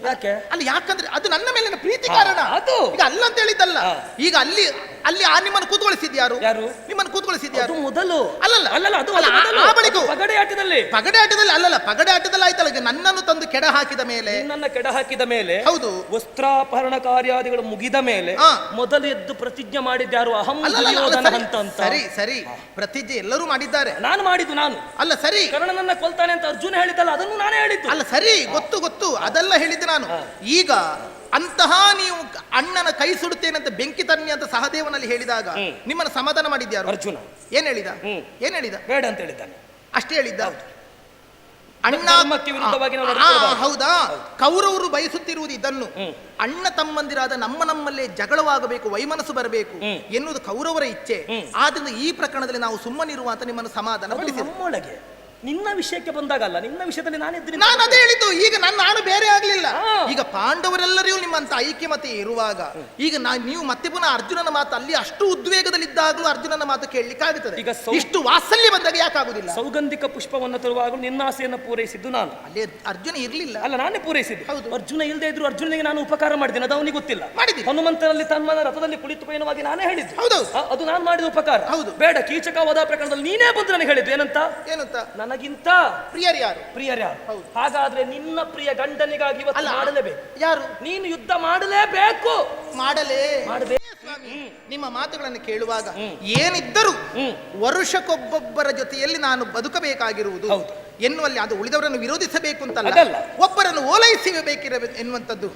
ಯಾಕೆ? ಅಲ್ಲಿ ಯಾಕಂದ್ರೆ ಅದು ನನ್ನ ಮೇಲಿನ ಪ್ರೀತಿ ಕಾರಣ ಅದು. ಈಗ ಅಲ್ಲ ಅಂತ ಹೇಳಿದ್ದಲ್ಲ ಈಗ ಅಲ್ಲಿ ಅಲ್ಲಿ ಆ ನಿಮ್ಮನ್ನು ಕೂತ್ಕೊಳಿಸಿದ್ ಯಾರು? ಯಾರು? ನಿಮ್ಮನ್ನು ಕೂತ್ಕೊಳಿಸಿದ್ ಅದು ಯಾರು ಮೊದಲು. ಅಲ್ಲಲ್ಲ. ಅಲ್ಲಲ್ಲ ಅದು ಅಲ್ಲ, ಮೊದಲು. ಆ ಬಳಿಕ. ಪಗಡೆ ಆಟದಲ್ಲಿ. ಪಗಡೆ ಆಟದಲ್ಲಿ ಅಲ್ಲಲ್ಲ ಪಗಡೆ ಆಟದಲ್ಲಿ ಆಯ್ತಲ್ಲ ಈಗ ನನ್ನನ್ನು ತಂದು ಕೆಡ ಹಾಕಿದ ಮೇಲೆ. ನಿನ್ನನ್ನ ಕೆಡ ಹಾಕಿದ ಮೇಲೆ ಹೌದು. ವಸ್ತ್ರಾಪಹರಣ ಕಾರ್ಯಾದಿಗಳು ಮುಗಿದ ಮೇಲೆ ಆ. ಮೊದಲು ಎದ್ದು ಪ್ರತಿಜ್ಞೆ ಮಾಡಿದ್ಯಾರು ಅಹಂ ಅಲ್ಲಲ್ಲ, ಅಲ್ಲ, ದುರ್ಯೋಧನ ಸರಿ, ಹಂತ ಅಂತ. ಸರಿ ಸರಿ. ಪ್ರತಿಜ್ಞೆ ಎಲ್ಲರೂ ಮಾಡಿದ್ದಾರೆ. ನಾನು ಮಾಡಿದ್ದು ನಾನು. ಅಲ್ಲ ಸರಿ. ಕರ್ಣನನ್ನ ಕೊಲ್ತಾನೆ ಅಂತ ಅರ್ಜುನ ಹೇಳಿದ್ದಲ್ಲ ಅದನ್ನು ನಾನೇ ಹೇಳಿದ್ದು. ಅಲ್ಲ ಸರಿ ಗೊತ್ತು ಗೊತ್ತು. ಅದೆಲ್ಲ ಹೇಳಿದ್ದೆ ನಾನು. ಈಗ ಅಂತಹ ನೀವು ಅಣ್ಣನ ಕೈ ಸುಡುತ್ತೇನೆ ಅಂತ ಬೆಂಕಿ ತನ್ನಿ ಅಂತ ಸಹದೇವನಲ್ಲಿ ಹೇಳಿದಾಗ. ನಿಮ್ಮನ್ನು ಸಮಾಧಾನ ಮಾಡಿದ್ಯಾರು? ಅರ್ಜುನ. ಏನ್ ಹೇಳಿದ. ಏನ್ ಹೇಳಿದ? ಬೇಡ ಅಂತ ಹೇಳಿದ್ದಾನೆ. ಅಷ್ಟೇ ಹೇಳಿದ್ದ? ಅಣ್ಣ ಹೌದಾ? ಕೌರವರು ಬಯಸುತ್ತಿರುವುದು ಇದನ್ನು. ಅಣ್ಣ ತಮ್ಮಂದಿರಾದ ನಮ್ಮ ನಮ್ಮಲ್ಲೇ ಜಗಳವಾಗಬೇಕು ವೈಮನಸ್ಸು ಬರಬೇಕು. ಎನ್ನುವುದು ಕೌರವರ ಇಚ್ಛೆ. ಆದ್ರಿಂದ ಈ ಪ್ರಕರಣದಲ್ಲಿ ನಾವು ಸುಮ್ಮನಿರುವ ಅಂತ ನಿಮ್ಮನ್ನು ಸಮಾಧಾನ ನಿನ್ನ ವಿಷಯಕ್ಕೆ ಬಂದಾಗಲ್ಲ ನಿನ್ನ ವಿಷಯದಲ್ಲಿ ನಾನಿದ್ದೀನಿ ನಾನು ಅದೇ ಹೇಳಿದ್ದು. ಈಗ ನನ್ನ ನಾನು ಬೇರೆ ಆಗ್ಲಿಲ್ಲ. ಈಗ ಪಾಂಡವರೆಲ್ಲರಿಗೂ ನಿಮ್ಮಂತ ಐಕ್ಯಮತೆ ಇರುವಾಗ ಈಗ ನಾ ನೀವು ಮತ್ತೆ ಪುನಃ ಅರ್ಜುನನ ಮಾತು ಅಲ್ಲಿ ಅಷ್ಟು ಉದ್ವೇಗದಲ್ಲಿದ್ದಾಗಲೂ ಅರ್ಜುನನ ಮಾತು ಕೇಳಲಿಕ್ಕಾಗುತ್ತದೆ ಈಗ ಇಷ್ಟು ವಾತ್ಸಲ್ಯ ಬಂದಾಗ ಯಾಕಾಗುದಿಲ್ಲ ಸೌಗಂಧಿಕ ಪುಷ್ಪವನ್ನು ತರುವಾಗಲೂ ನಿನ್ನ ಆಸೆಯನ್ನು ಪೂರೈಸಿದ್ದು ನಾನು. ಅಲ್ಲಿ ಅರ್ಜುನ ಇರಲಿಲ್ಲ. ಅಲ್ಲ ನಾನೇ ಪೂರೈಸಿದ್ದು. ಹೌದು. ಅರ್ಜುನ ಇಲ್ಲದೆ ಇದ್ರು ಅರ್ಜುನನಿಗೆ ನಾನು ಉಪಕಾರ ಮಾಡಿದ್ದೇನೆ ಅದು ಅವನಿಗೆ ಗೊತ್ತಿಲ್ಲ. ಮಾಡಿದ್ದೀರಿ. ಹನುಮಂತನಲ್ಲಿ ತನ್ನ ರಥದಲ್ಲಿ ಕುಳಿತು ಪಯಣವಾಗಿ ನಾನೇ ಹೇಳಿದ್ದು. ಹೌದು. ಅದು ನಾನು ಮಾಡಿದ ಉಪಕಾರ. ಹೌದು. ಬೇಡ ಕೀಚಕ ವಧ ಪ್ರಕರಣದಲ್ಲಿ ನೀನೇ ಬಂದು ನನಗೆ ಹೇಳಿದ್ದು. ಏನಂತ? ಏನಂತ? ನನಗಿಂತ ಪ್ರಿಯರು ಯಾರು? ಪ್ರಿಯರ್ಯಾರು ಹೌದು. ಹಾಗಾದ್ರೆ ನಿನ್ನ ಪ್ರಿಯ ಗಂಡನಿಗಾಗಿ ಇವತ್ತು ಮಾಡಲೇಬೇಕು. ಯಾರು? ನೀನು ಯುದ್ಧ ಮಾಡಲೇಬೇಕು. ಮಾಡಲೇ? ಮಾಡಬೇಕು. ನಿಮ್ಮ ಮಾತುಗಳನ್ನು ಕೇಳುವಾಗ ಏನಿದ್ದರೂ. ವರುಷಕ್ಕೊಬ್ಬೊಬ್ಬರ ಜೊತೆಯಲ್ಲಿ ನಾನು ಬದುಕಬೇಕಾಗಿರುವುದು. ಹೌದು. ಎನ್ನುವಲ್ಲಿ ಅದು ಉಳಿದವರನ್ನು ವಿರೋಧಿಸಬೇಕು ಅಂತಲ್ಲ. ಒಬ್ಬರನ್ನು ಓಲೈಸಬೇಕಿರ ಎನ್ನುವಂಥದ್ದು.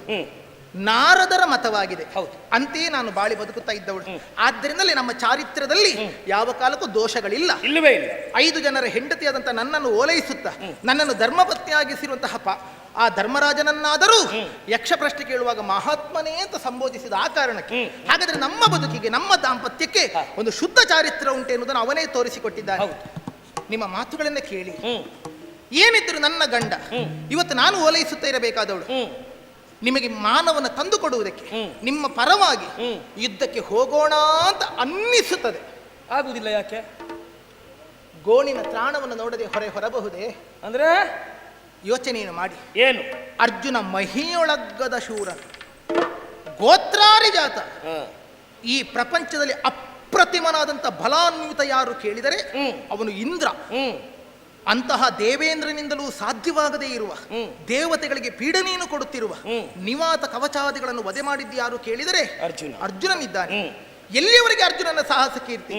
ನಾರದರ ಮತವಾಗಿದೆ. ಹೌದು. ಅಂತೆಯೇ ನಾನು ಬಾಳಿ ಬದುಕುತ್ತಾ ಇದ್ದವಳು. ಆದ್ದರಿಂದಲೇ ನಮ್ಮ ಚಾರಿತ್ರದಲ್ಲಿ ಯಾವ ಕಾಲಕ್ಕೂ ದೋಷಗಳಿಲ್ಲ. ಇಲ್ಲವೇ ಇಲ್ಲ. ಐದು ಜನರ ಹೆಂಡತಿಯಾದಂಥ ನನ್ನನ್ನು ಓಲೈಸುತ್ತಾ ನನ್ನನ್ನು ಧರ್ಮಪತ್ನಿಯಾಗಿಸಿರುವಂತಹ ಪ ಆ ಧರ್ಮರಾಜನನ್ನಾದರೂ ಯಕ್ಷ ಪ್ರಶ್ನೆ ಕೇಳುವಾಗ ಮಹಾತ್ಮನೇ ಅಂತ ಸಂಬೋಧಿಸಿದ ಆ ಕಾರಣಕ್ಕೆ. ಹಾಗಾದ್ರೆ ನಮ್ಮ ಬದುಕಿಗೆ ನಮ್ಮ ದಾಂಪತ್ಯಕ್ಕೆ ಒಂದು ಶುದ್ಧ ಚಾರಿತ್ರ ಉಂಟು ಎನ್ನುವುದನ್ನು ಅವನೇ ತೋರಿಸಿಕೊಟ್ಟಿದ್ದಾನೆ. ಹೌದು. ನಿಮ್ಮ ಮಾತುಗಳನ್ನ ಕೇಳಿ. ಏನಿದ್ರು ನನ್ನ ಗಂಡ ಇವತ್ತು ನಾನು ಓಲೈಸುತ್ತಾ ಇರಬೇಕಾದವಳು. ನಿಮಗೆ ಮಾನವನ ತಂದು ಕೊಡುವುದಕ್ಕೆ ಹ್ಮ್. ನಿಮ್ಮ ಪರವಾಗಿ. ಯುದ್ಧಕ್ಕೆ ಹೋಗೋಣ ಅಂತ ಅನ್ನಿಸುತ್ತದೆ. ಆಗುವುದಿಲ್ಲ ಯಾಕೆ? ಗೋಣಿನ ತ್ರಾಣವನ್ನು ನೋಡದೆ ಹೊರೆ ಹೊರಬಹುದೇ? ಅಂದ್ರೆ? ಯೋಚನೆಯನ್ನು ಮಾಡಿ. ಏನು? ಅರ್ಜುನ ಮಹಿಯೊಳಗ್ಗದ ಶೂರ ಗೋತ್ರಾರಿ ಜಾತ. ಈ ಪ್ರಪಂಚದಲ್ಲಿ ಅಪ್ರತಿಮನಾದಂಥ ಬಲಾನ್ವಿತ ಯಾರು ಕೇಳಿದರೆ. ಅವನು ಇಂದ್ರ. ಅಂತಹ ದೇವೇಂದ್ರನಿಂದಲೂ ಸಾಧ್ಯವಾಗದೇ ಇರುವ. ದೇವತೆಗಳಿಗೆ ಪೀಡನೆಯನ್ನು ಕೊಡುತ್ತಿರುವ ನಿವಾತ ಕವಚಾದಿಗಳನ್ನು ವಧೆ ಮಾಡಿದ್ದು ಯಾರು ಕೇಳಿದರೆ ಅರ್ಜುನ. ಅರ್ಜುನನಿದ್ದಾನೆ. ಎಲ್ಲಿಯವರೆಗೆ ಅರ್ಜುನನ ಸಾಹಸ ಕೀರ್ತಿ?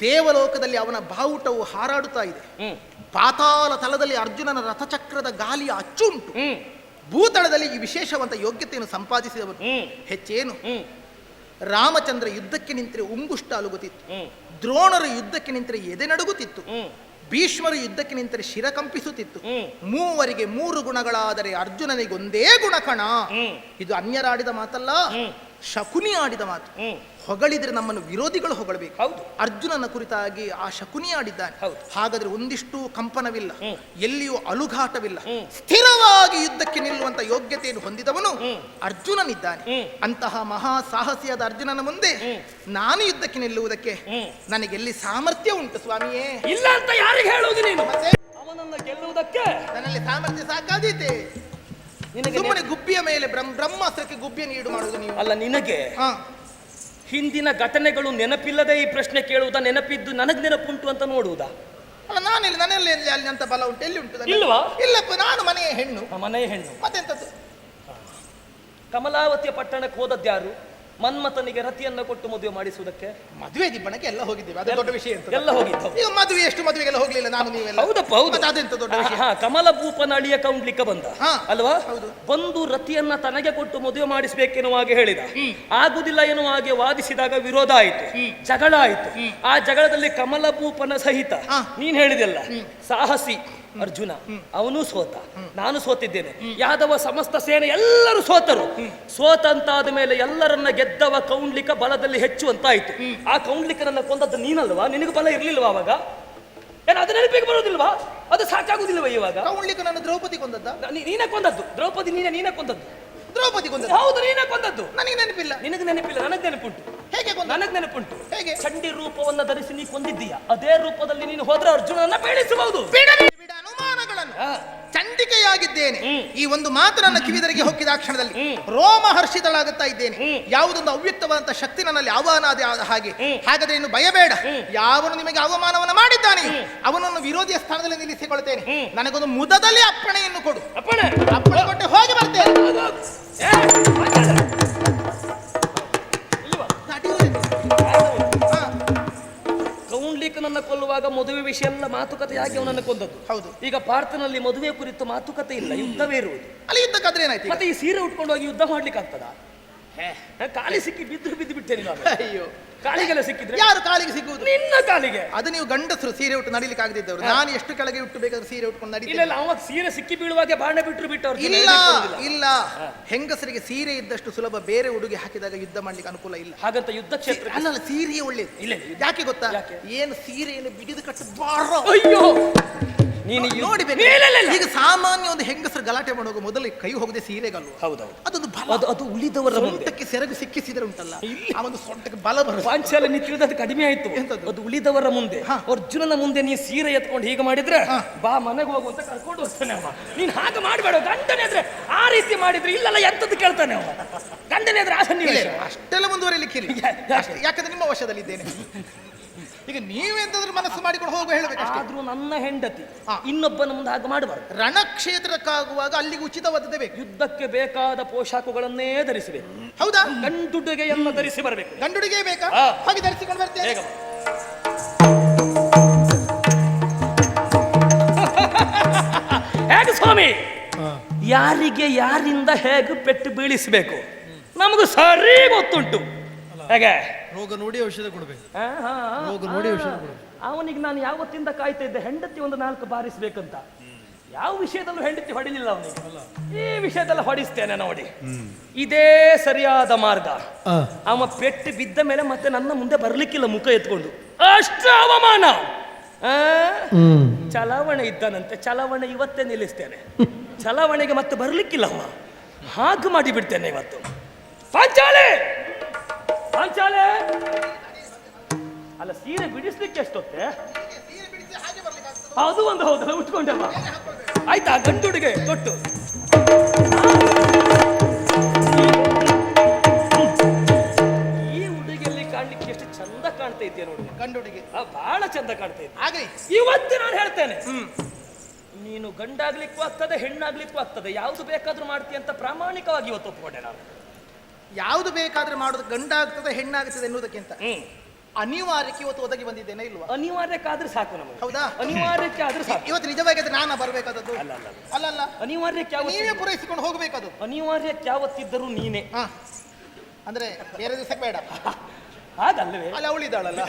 ದೇವಲೋಕದಲ್ಲಿ ಅವನ ಬಾವುಟವು ಹಾರಾಡುತ್ತಾ ಇದೆ. ಪಾತಾಳ ತಲದಲ್ಲಿ ಅರ್ಜುನನ ರಥಚಕ್ರದ ಗಾಲಿಯ ಅಚ್ಚುಂಟು. ಭೂತಳದಲ್ಲಿ ಈ ವಿಶೇಷವಂತ ಯೋಗ್ಯತೆಯನ್ನು ಸಂಪಾದಿಸಿದವರು ಹೆಚ್ಚೇನು? ರಾಮಚಂದ್ರ ಯುದ್ಧಕ್ಕೆ ನಿಂತರೆ ಉಂಗುಷ್ಟ ಅಲುಗುತ್ತಿತ್ತು. ದ್ರೋಣರು ಯುದ್ಧಕ್ಕೆ ನಿಂತರೆ ಎದೆ ನಡುಗುತ್ತಿತ್ತು. ಭೀಷ್ಮರು ಯುದ್ಧಕ್ಕೆ ನಿಂತರೆ ಶಿರ ಕಂಪಿಸುತ್ತಿತ್ತು. ಮೂವರಿಗೆ ಮೂರು ಗುಣಗಳಾದರೆ ಅರ್ಜುನನಿಗೊಂದೇ ಗುಣಕಣ ಕಣ. ಇದು ಅನ್ಯರಾಡಿದ ಮಾತಲ್ಲ ಶಕುನಿ ಆಡಿದ ಮಾತು. ಹೊಗಳಿದ್ರೆ ನಮ್ಮನ್ನು ವಿರೋಧಿಗಳು ಹೊಗಳಬೇಕು. ಹೌದು. ಅರ್ಜುನನ ಕುರಿತಾಗಿ ಆ ಶಕುನಿ ಆಡಿದ್ದಾನೆ. ಹೌದು. ಹಾಗಾದ್ರೆ ಒಂದಿಷ್ಟು ಕಂಪನವಿಲ್ಲ. ಎಲ್ಲಿಯೂ ಅಲುಘಾಟವಿಲ್ಲ. ಸ್ಥಿರವಾಗಿ ಯುದ್ಧಕ್ಕೆ ನಿಲ್ಲುವಂತ ಯೋಗ್ಯತೆಯನ್ನು ಹೊಂದಿದವನು ಅರ್ಜುನನಿದ್ದಾನೆ. ಅಂತಹ ಮಹಾ ಸಾಹಸಿಯಾದ ಅರ್ಜುನನ ಮುಂದೆ ನಾನು ಯುದ್ಧಕ್ಕೆ ನಿಲ್ಲುವುದಕ್ಕೆ. ನನಗೆಲ್ಲಿ ಸಾಮರ್ಥ್ಯ ಉಂಟು ಸ್ವಾಮಿಯೇ? ಇಲ್ಲ ಅಂತ ಯಾರಿಗೆ ಹೇಳುವುದು ನೀನು? ಅವನನ್ನ ಗೆಲ್ಲುವುದಕ್ಕೆ? ನನ್ನಲ್ಲಿ ಸಾಮರ್ಥ್ಯ ಸಾಕಾದೀತೆ. ಸುಮ್ಮನೆ ಗುಬ್ಬಿಯ ಮೇಲೆ ಬ್ರಹ್ಮ ಬ್ರಹ್ಮಾಸ್ತ್ರಕ್ಕೆ ಗುಬ್ಬಿಯ ನೀಡು ಮಾಡುವುದು ನೀವು. ಅಲ್ಲ ನಿನಗೆ? ಹಾ. ಹಿಂದಿನ ಘಟನೆಗಳು ನೆನಪಿಲ್ಲದೆ ಈ ಪ್ರಶ್ನೆ ಕೇಳುವುದಾ? ನೆನಪಿದ್ದು ನನಗೆ ನೆನಪುಂಟು ಅಂತ ನೋಡುವುದಾ? ಅಲ್ಲ ನಾನೆಲ್ಲಿ ನನ್ನಲ್ಲಿ ಎಲ್ಲಿ ಅಲ್ಲಿ ಅಂತ ಬಲ ಉಂಟು? ಎಲ್ಲಿ ಉಂಟು? ಇಲ್ವಾ? ಇಲ್ಲಪ್ಪ ನಾನು ಮನೆಯ ಹೆಣ್ಣು. ಮನೆಯ ಹೆಣ್ಣು. ಮತ್ತೆಂತದ್ದು? ಕಮಲಾವತಿಯ ಪಟ್ಟಣಕ್ಕೆ ಹೋದದ್ಯಾರು ಮನ್ಮಥನಿಗೆ ರತಿಯನ್ನ ಕೊಟ್ಟು ಮದುವೆ ಮಾಡಿಸುವುದಕ್ಕೆ ಮದುವೆ ದಿಬ್ಬಣಕ್ಕೆ ಎಲ್ಲ ಹೋಗಿದ್ದೇವೆ. ಅದು ದೊಡ್ಡ ವಿಷಯ ಅಂತ. ಎಲ್ಲ ಹೋಗಿದ್ದು ಈಗ ಮದುವೆ ಎಷ್ಟು ಮದುವೆಗೆಲ್ಲ ಹೋಗ್ಲಿಲ್ಲ ನಾನು ನೀವೆಲ್ಲ? ಹೌದಪ್ಪ ಹೌದು. ಅದಂತ ದೊಡ್ಡ ವಿಷಯ? ಹಾ ಕಮಲ ಭೂಪನ ಅಳಿಯ ಕೌಂಡ್ಲಿಕ್ಕೆ ಬಂದ. ಹಾ, ಅಲ್ವಾ? ಹೌದು. ಬಂದು ರತಿಯನ್ನ ತನಗೆ ಕೊಟ್ಟು ಮದುವೆ ಮಾಡಿಸಬೇಕೆನ್ನುವ ಹಾಗೆ ಹೇಳಿದ. ಆಗುದಿಲ್ಲ ಎನ್ನುವ ಹಾಗೆ ವಾದಿಸಿದಾಗ ವಿರೋಧ ಆಯಿತು. ಜಗಳ ಆಯಿತು. ಆ ಜಗಳದಲ್ಲಿ ಕಮಲ ಭೂಪನ ಸಹಿತ. ನೀನ್ ಹೇಳಿದೆಲ್ಲ ಸಾಹಸಿ. ಅರ್ಜುನ ಅವನು ಸೋತ. ನಾನು ಸೋತಿದ್ದೇನೆ. ಯಾದವ ಸಮಸ್ತ ಸೇನೆ ಎಲ್ಲರೂ ಸೋತರು. ಸೋತಂತಾದ ಮೇಲೆ ಎಲ್ಲರನ್ನ ಗೆದ್ದವ ಕೌಂಡ್ಲಿಕ ಬಲದಲ್ಲಿ ಹೆಚ್ಚು ಅಂತ ಆಯ್ತು ಆ ಕೌಂಡ್ಲಿಕನನ್ನ ಕೊಂದದ್ದು ನೀನಲ್ವಾ? ನಿನಗೆ ಬಲ ಇರ್ಲಿಲ್ವಾ ಅವಾಗ? ಏನು ಅದು ನೆನಪಿಗೆ ಬರೋದಿಲ್ವಾ? ಅದು ಸಾಕಾಗುದಿಲ್ವಾ ಇವಾಗ? ಕೌಣ್ಲಿಕ್ಕೆ ನನ್ನ ದ್ರೌಪದಿ ಕೊಂದದ್ದ? ನೀನೇ ಕೊಂದದ್ದು. ದ್ರೌಪದಿ ನೀನೇ ನೀನೇ ಕೊಂದದ್ದು. ದ್ರೌಪದಿ ಕೊಂದದ್ದು? ಹೌದು ನೀನೇ ಕೊಂದದ್ದು. ನನಗೆ ನೆನಪಿಲ್ಲ. ನಿನಗೆ ನೆನಪಿಲ್ಲ ನನಗೆ ನೆನಪುಂಟು. ಹೇಗೆ ಕೊಂದ ನನಗೆ ನೆನಪುಂಟು. ಹೇಗೆ? ಚಂಡಿ ರೂಪವನ್ನು ಧರಿಸಿ ನೀ ಕೊಂದಿದ್ದೀಯ? ಅದೇ ರೂಪದಲ್ಲಿ ನೀನು ಹೋದ್ರೆ ಅರ್ಜುನನ್ನ ಬೇಳಿಸಬಹುದು ಬಿಡ ಬಿಡ ಅನುಮಾನಗಳನ್ನು ಹಾ. ಚಂಡಿಕೆಯಾಗಿ ಧೈರ್ಯವಾಗಿದ್ದೇನೆ ಈ ಒಂದು ಮಾತು ನನ್ನ ಕಿವಿದರಿಗೆ ಹೊಕ್ಕಿದ ಕ್ಷಣದಲ್ಲಿ ರೋಮ ಹರ್ಷಿತಳಾಗುತ್ತಾ ಇದ್ದೇನೆ. ಯಾವುದೊಂದು ಅವ್ಯಕ್ತವಾದಂತಹ ಶಕ್ತಿ ನನ್ನಲ್ಲಿ ಆವಾನಾದ ಆದ ಹಾಗೆ. ಹಾಗಾದ್ರೆ ಇನ್ನು ಭಯಬೇಡ. ಯಾವನು ನಿಮಗೆ ಅವಮಾನವನ್ನು ಮಾಡಿದ್ದಾನೆ? ಅವನನ್ನು ವಿರೋಧಿಯ ಸ್ಥಾನದಲ್ಲಿ ನಿಲ್ಲಿಸಿಕೊಳ್ತೇನೆ ನನಗೊಂದು ಮುದದಲ್ಲಿ ಅಪ್ಪಣೆಯನ್ನು ಕೊಡು. ಅಪ್ಪಣೆ. ಅಪ್ಪಣೆ ಕೊಟ್ಟು ಹೋಗಿ ಬರ್ತೇನೆ. ಕೌಂಡ್ಲಿಕನನ್ನ ಕೊಲ್ಲುವಾಗ ಮದುವೆ ವಿಷಯ ಎಲ್ಲ ಮಾತುಕತೆಯಾಗಿ ಅವನನ್ನು ಕೊಂದದ್ದು. ಹೌದು. ಈಗ ಪಾರ್ಥನಲ್ಲಿ ಮದುವೆ ಕುರಿತು ಮಾತುಕತೆ ಇಲ್ಲ ಯುದ್ಧವೇ ಇರುವುದು. ಅಲ್ಲಿ ಯುದ್ಧಕ್ಕಾದ್ರೆ ಏನಾಯ್ತು? ಮತ್ತೆ ಈ ಸೀರೆ ಉಟ್ಕೊಂಡು ಹೋಗಿ ಯುದ್ಧ ಮಾಡ್ಲಿಕ್ಕೆ ಆಗ್ತದ ಕಾಲಿ ಸಿಕ್ಕಿ ಬಿದ್ದು ಬಿದ್ದು ಬಿಟ್ಟೇನೆ ನಾನು ಅಯ್ಯೋ. ಕಾಲಿಗೆಲ್ಲ ಸಿಕ್ಕಿದ್ರೆ? ಯಾರು ಕಾಲಿಗೆ ಸಿಗುವುದು? ನಿನ್ನ ಕಾಲಿಗೆ. ಅದು ನೀವು ಗಂಡಸರು ಸೀರೆ ಉಟ್ಟು ನಡಿಲಿಕ್ಕೆ ಆಗದಿದ್ದವರು. ನಾನು ಎಷ್ಟು ಕೆಳಗೆ ಉಟ್ಟು ಬೇಕಾದ್ರೆ ಸೀರೆ ಉಟ್ಕೊಂಡು ನಡಿ ಇಲ್ಲ ಅವಾಗ ಸೀರೆ ಸಿಕ್ಕಿ ಬೀಳುವಾಗ ಬಾಣ ಬಿಟ್ಟರು ಬಿಟ್ಟವ್ರು ಇಲ್ಲ ಇಲ್ಲ. ಹೆಂಗಸರಿಗೆ ಸೀರೆ ಇದ್ದಷ್ಟು ಸುಲಭ ಬೇರೆ ಉಡುಗೆ ಹಾಕಿದಾಗ ಯುದ್ಧ ಮಾಡ್ಲಿಕ್ಕೆ ಅನುಕೂಲ ಇಲ್ಲ. ಹಾಗಂತ ಯುದ್ಧ ಕ್ಷೇತ್ರ ಅಲ್ಲ ಸೀರೆ ಸೀರೆಯೇ ಒಳ್ಳೇದು. ಇಲ್ಲ. ಯಾಕೆ ಗೊತ್ತಾ? ಏನು ಸೀರೆಯನ್ನು ಬಿಗಿದು ಕಟ್ಟು ಬಾರೋ ಅಯ್ಯೋ! ನೀನು ನೋಡಿ. ಈಗ ಸಾಮಾನ್ಯ ಒಂದು ಹೆಂಗಸರು ಗಲಾಟೆ ಮಾಡುವಾಗ ಮೊದಲು ಕೈ ಹೋಗದೆ ಸೀರೆಗಳು. ಹೌದೌದು ಅದೊಂದು ಬಲ. ಅದು ಅದು ಉಳಿದವರ ಸೊಂಟಕ್ಕೆ ಸೆರಗು ಸಿಕ್ಕಿಸಿದ್ರೆ ಉಂಟಲ್ಲ ಆ ಒಂದು ಸೊಂಟಕ್ಕೆ ಬಲ ಬರುತ್ತೆ. ಪಾಂಚಾಲ ನಿಂತಿರೋದು ತಿಳಿದದ್ದು ಕಡಿಮೆ ಆಯ್ತು? ಅದು ಉಳಿದವರ ಮುಂದೆ. ಹಾ. ಅರ್ಜುನನ ಮುಂದೆ ನೀ ಸೀರೆ ಎತ್ಕೊಂಡು ಹೀಗೆ ಮಾಡಿದ್ರೆ. ಬಾ ಮನೆಗೆ ಹೋಗು ಅಂತ ಕರ್ಕೊಂಡು ಹೋಗ್ತಾನೆ ಅವ ನೀನ್ ಹಾಗೆ ಮಾಡಬೇಡ. ಗಂಡನೇ ಆದ್ರೆ ಆ ರೀತಿ ಮಾಡಿದ್ರೆ ಇಲ್ಲಲ್ಲ ಎಂತದ್ದು ಕೇಳ್ತಾನೆ ಅವ ಗಂಡನೇ ಆದ್ರೆ ಆ ಇಲ್ಲ, ಸನ್ನಿವೇಶ. ಇಲ್ಲ, ಅಷ್ಟೆಲ್ಲ ಮುಂದುವರಿಲಿಕ್ಕೆ. ಯಾಕಂದ್ರೆ ನಿಮ್ಮ ವಶದಲ್ಲಿದ್ದೇನೆ. ಈಗ ನೀವೆಂತಾದ್ರೂ ಮನಸ್ಸು ಮಾಡಿಕೊಂಡು ಹೋಗುವ ಹೇಳಬೇಕು ಆದ್ರೂ ನನ್ನ ಹೆಂಡತಿ. ಇನ್ನೊಬ್ಬನ ಮುಂದೆ ಹಾಗೆ ಮಾಡಬಾರ್ದು ರಣಕ್ಷೇತ್ರಕ್ಕಾಗುವಾಗ ಅಲ್ಲಿಗೆ ಉಚಿತವಾದದ್ದೇ ಬೇಕು. ಯುದ್ಧಕ್ಕೆ ಬೇಕಾದ ಪೋಷಾಕುಗಳನ್ನೇ ಧರಿಸಬೇಕು. ಹೌದಾ? ಗಂಡುಡುಗೆಯನ್ನು ಧರಿಸಿ ಬರಬೇಕು. ಗಂಡುಡಿಗೆ ಬೇಕಾ. ಹಾಗೆ ಧರಿಸಿಕೊಂಡು ಬರ್ತೇನೆ ಬೇಗ ಬಾ. ಹೇಗೆ ಸ್ವಾಮಿ? ಯಾರಿಗೆ ಯಾರಿಂದ ಹೇಗೆ ಪೆಟ್ಟು ಬೀಳಿಸಬೇಕು? ನಮಗೂ ಸರಿ ಗೊತ್ತುಂಟು. ಹೇಗೆ? ರೋಗ ನೋಡಿ ಔಷಧ ಕೊಡ್ಬೇಕು. ರೋಗ ನೋಡಿ ಔಷಧ. ಅವನಿಗೆ ನಾನು ಯಾವತ್ತಿಂದ ಕಾಯ್ತಾ ಇದ್ದೆ ಹೆಂಡತಿ ಒಂದು ನಾಲ್ಕು ಬಾರಿಸ್ಬೇಕಂತ. ಯಾವ ವಿಷಯದಲ್ಲೂ ಹೆಂಡತಿ ಹೊಡಿಲಿಲ್ಲ ಅವನಿಗೆ. ಈ ವಿಷಯದಲ್ಲಿ ಹೊಡಿಸ್ತೇನೆ ನೋಡಿ. ಇದೇ ಸರಿಯಾದ ಮಾರ್ಗ. ಅವ ಪೆಟ್ಟು ಬಿದ್ದ ಮೇಲೆ ಮತ್ತೆ ನನ್ನ ಮುಂದೆ ಬರ್ಲಿಕ್ಕಿಲ್ಲ ಮುಖ ಎತ್ಕೊಂಡು. ಅಷ್ಟು ಅವಮಾನ! ಆ? ಚಲಾವಣೆ ಇದ್ದಾನಂತೆ ಚಲಾವಣೆ ಇವತ್ತೇ ನಿಲ್ಲಿಸ್ತೇನೆ. ಚಲಾವಣೆಗೆ ಮತ್ತೆ ಬರ್ಲಿಕ್ಕಿಲ್ಲ ಅವ. ಹಾಗೆ ಮಾಡಿ ಬಿಡ್ತೇನೆ ಇವತ್ತು. ಪಾಂಚಾಲೆ! ಪಾಂಚಾಲೆ ಅಲ್ಲ ಸೀರೆ ಬಿಡಿಸ್ಲಿಕ್ಕೆ ಎಷ್ಟೊತ್ತೆ? ಅದು ಒಂದು ಹೌದಲ್ಲ ಉಟ್ಕೊಂಡೆ ಆಯ್ತಾ ಗಂಟುಡುಗೆ ತೊಟ್ಟು. ಈ ಹುಡುಗಿಯಲ್ಲಿ ಕಾಣ್ಲಿಕ್ಕೆ ಎಷ್ಟು ಚಂದ ಕಾಣ್ತಾ ಇದೆಯಾ ನೋಡಿ. ಗಂಡುಡಿಗೆ. ಬಹಳ ಚಂದ ಕಾಣ್ತಾ ಇದ್ದೆ ಆಗಲಿ ಇವತ್ತು ನಾನು ಹೇಳ್ತೇನೆ. ನೀನು ಗಂಡಾಗ್ಲಿಕ್ಕೂ ಆಗ್ತದೆ ಹೆಣ್ಣಾಗ್ಲಿಕ್ಕೂ ಆಗ್ತದೆ. ಯಾವುದು ಬೇಕಾದ್ರೂ ಮಾಡ್ತೀಯ ಅಂತ ಪ್ರಾಮಾಣಿಕವಾಗಿ ಇವತ್ತು ಒಪ್ಪಿಕೊಂಡೆ ನಾನು. ಯಾವುದು ಬೇಕಾದ್ರೆ ಮಾಡೋದು ಗಂಡಾಗ್ತದೆ ಹೆಣ್ಣಾಗ್ತದೆ ಎನ್ನುವುದಕ್ಕಿಂತ. ಅನಿವಾರ್ಯಕ್ಕೆ ಇವತ್ತು ಒದಗಿ ಬಂದಿದ್ದೇನೆ ಇಲ್ವಾ? ಅನಿವಾರ್ಯಕ್ಕಾದ್ರೆ ಸಾಕು ನಮಗೆ. ಹೌದಾ? ಅನಿವಾರ್ಯಕ್ಕೆ ಆದ್ರೆ ಸಾಕು. ಇವತ್ತು ನಿಜವಾಗಿದ್ರೆ ನಾನು ಬರಬೇಕಾದದ್ದು? ಅಲ್ಲ ಅಲ್ಲ ಅಲ್ಲ. ಅನಿವಾರ್ಯಕ್ಕೆ ನೀವೇ ಪೂರೈಸಿಕೊಂಡು ಹೋಗಬೇಕದು ಅನಿವಾರ್ಯಕ್ಕೆ ಯಾವತ್ತಿದ್ದರೂ ನೀನೆ ಅಂದ್ರೆ ಬೇರೆ ದಿವಸಕ್ಕೆ ಬೇಡ. ಹಾಗಲ್ಲವೇ? ಅಲ್ಲಿ ಅವಳಿದ್ದಾಳಲ್ಲ.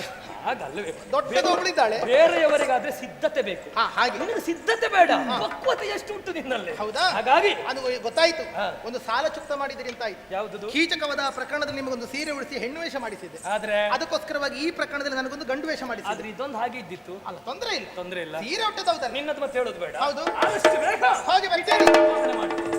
ಹಾಗಲ್ಲವೇ? ದೊಡ್ಡದು ಅವಳಿದ್ದಾಳೆ. ಬೇರೆಯವರಿಗಾದ್ರೆ ಸಿದ್ಧತೆ ಬೇಕು. ಹಾ ಹಾಗೆ. ನಿನಗೆ ಸಿದ್ಧತೆ ಬೇಡ. ಪಕ್ವತೆ ಎಷ್ಟು ಉಂಟು ನಿನ್ನಲ್ಲಿ. ಹೌದಾ? ಹಾಗಾಗಿ ಅದು ಗೊತ್ತಾಯ್ತು. ಹಾ. ಒಂದು ಸಾಲ ಚುಕ್ತ ಮಾಡಿದ್ರಿ ಅಂತ ಆಯ್ತು. ಯಾವ್ದು ಕೀಚಕವದ ಪ್ರಕರಣದಲ್ಲಿ ನಿಮಗೊಂದು ಸೀರೆ ಉಳಿಸಿ ಹೆಣ್ಣು ವೇಷ ಮಾಡಿಸಿದೆ ಆದ್ರೆ? ಅದಕ್ಕೋಸ್ಕರವಾಗಿ ಈ ಪ್ರಕರಣದಲ್ಲಿ ನನಗೊಂದು ಗಂಡು ವೇಷ ಮಾಡಿಸಿದೆ ಆದ್ರೆ ಇದೊಂದು ಹಾಗೆ ಇದ್ದಿತ್ತು. ಅಲ್ಲ ತೊಂದರೆ ಇಲ್ಲ. ತೊಂದ್ರೆ ಇಲ್ಲ. ಸೀರೆ ಹುಟ್ಟದೌದಲ್ಲ ನಿನ್ನದು ಮತ್ತೆ ಹೇಳೋದು ಬೇಡ. ಹೌದು. ಆದಷ್ಟು ಬೇಗ. ಹಾಗೆ ಬರ್ತೇನೆ. ಮಾಡು.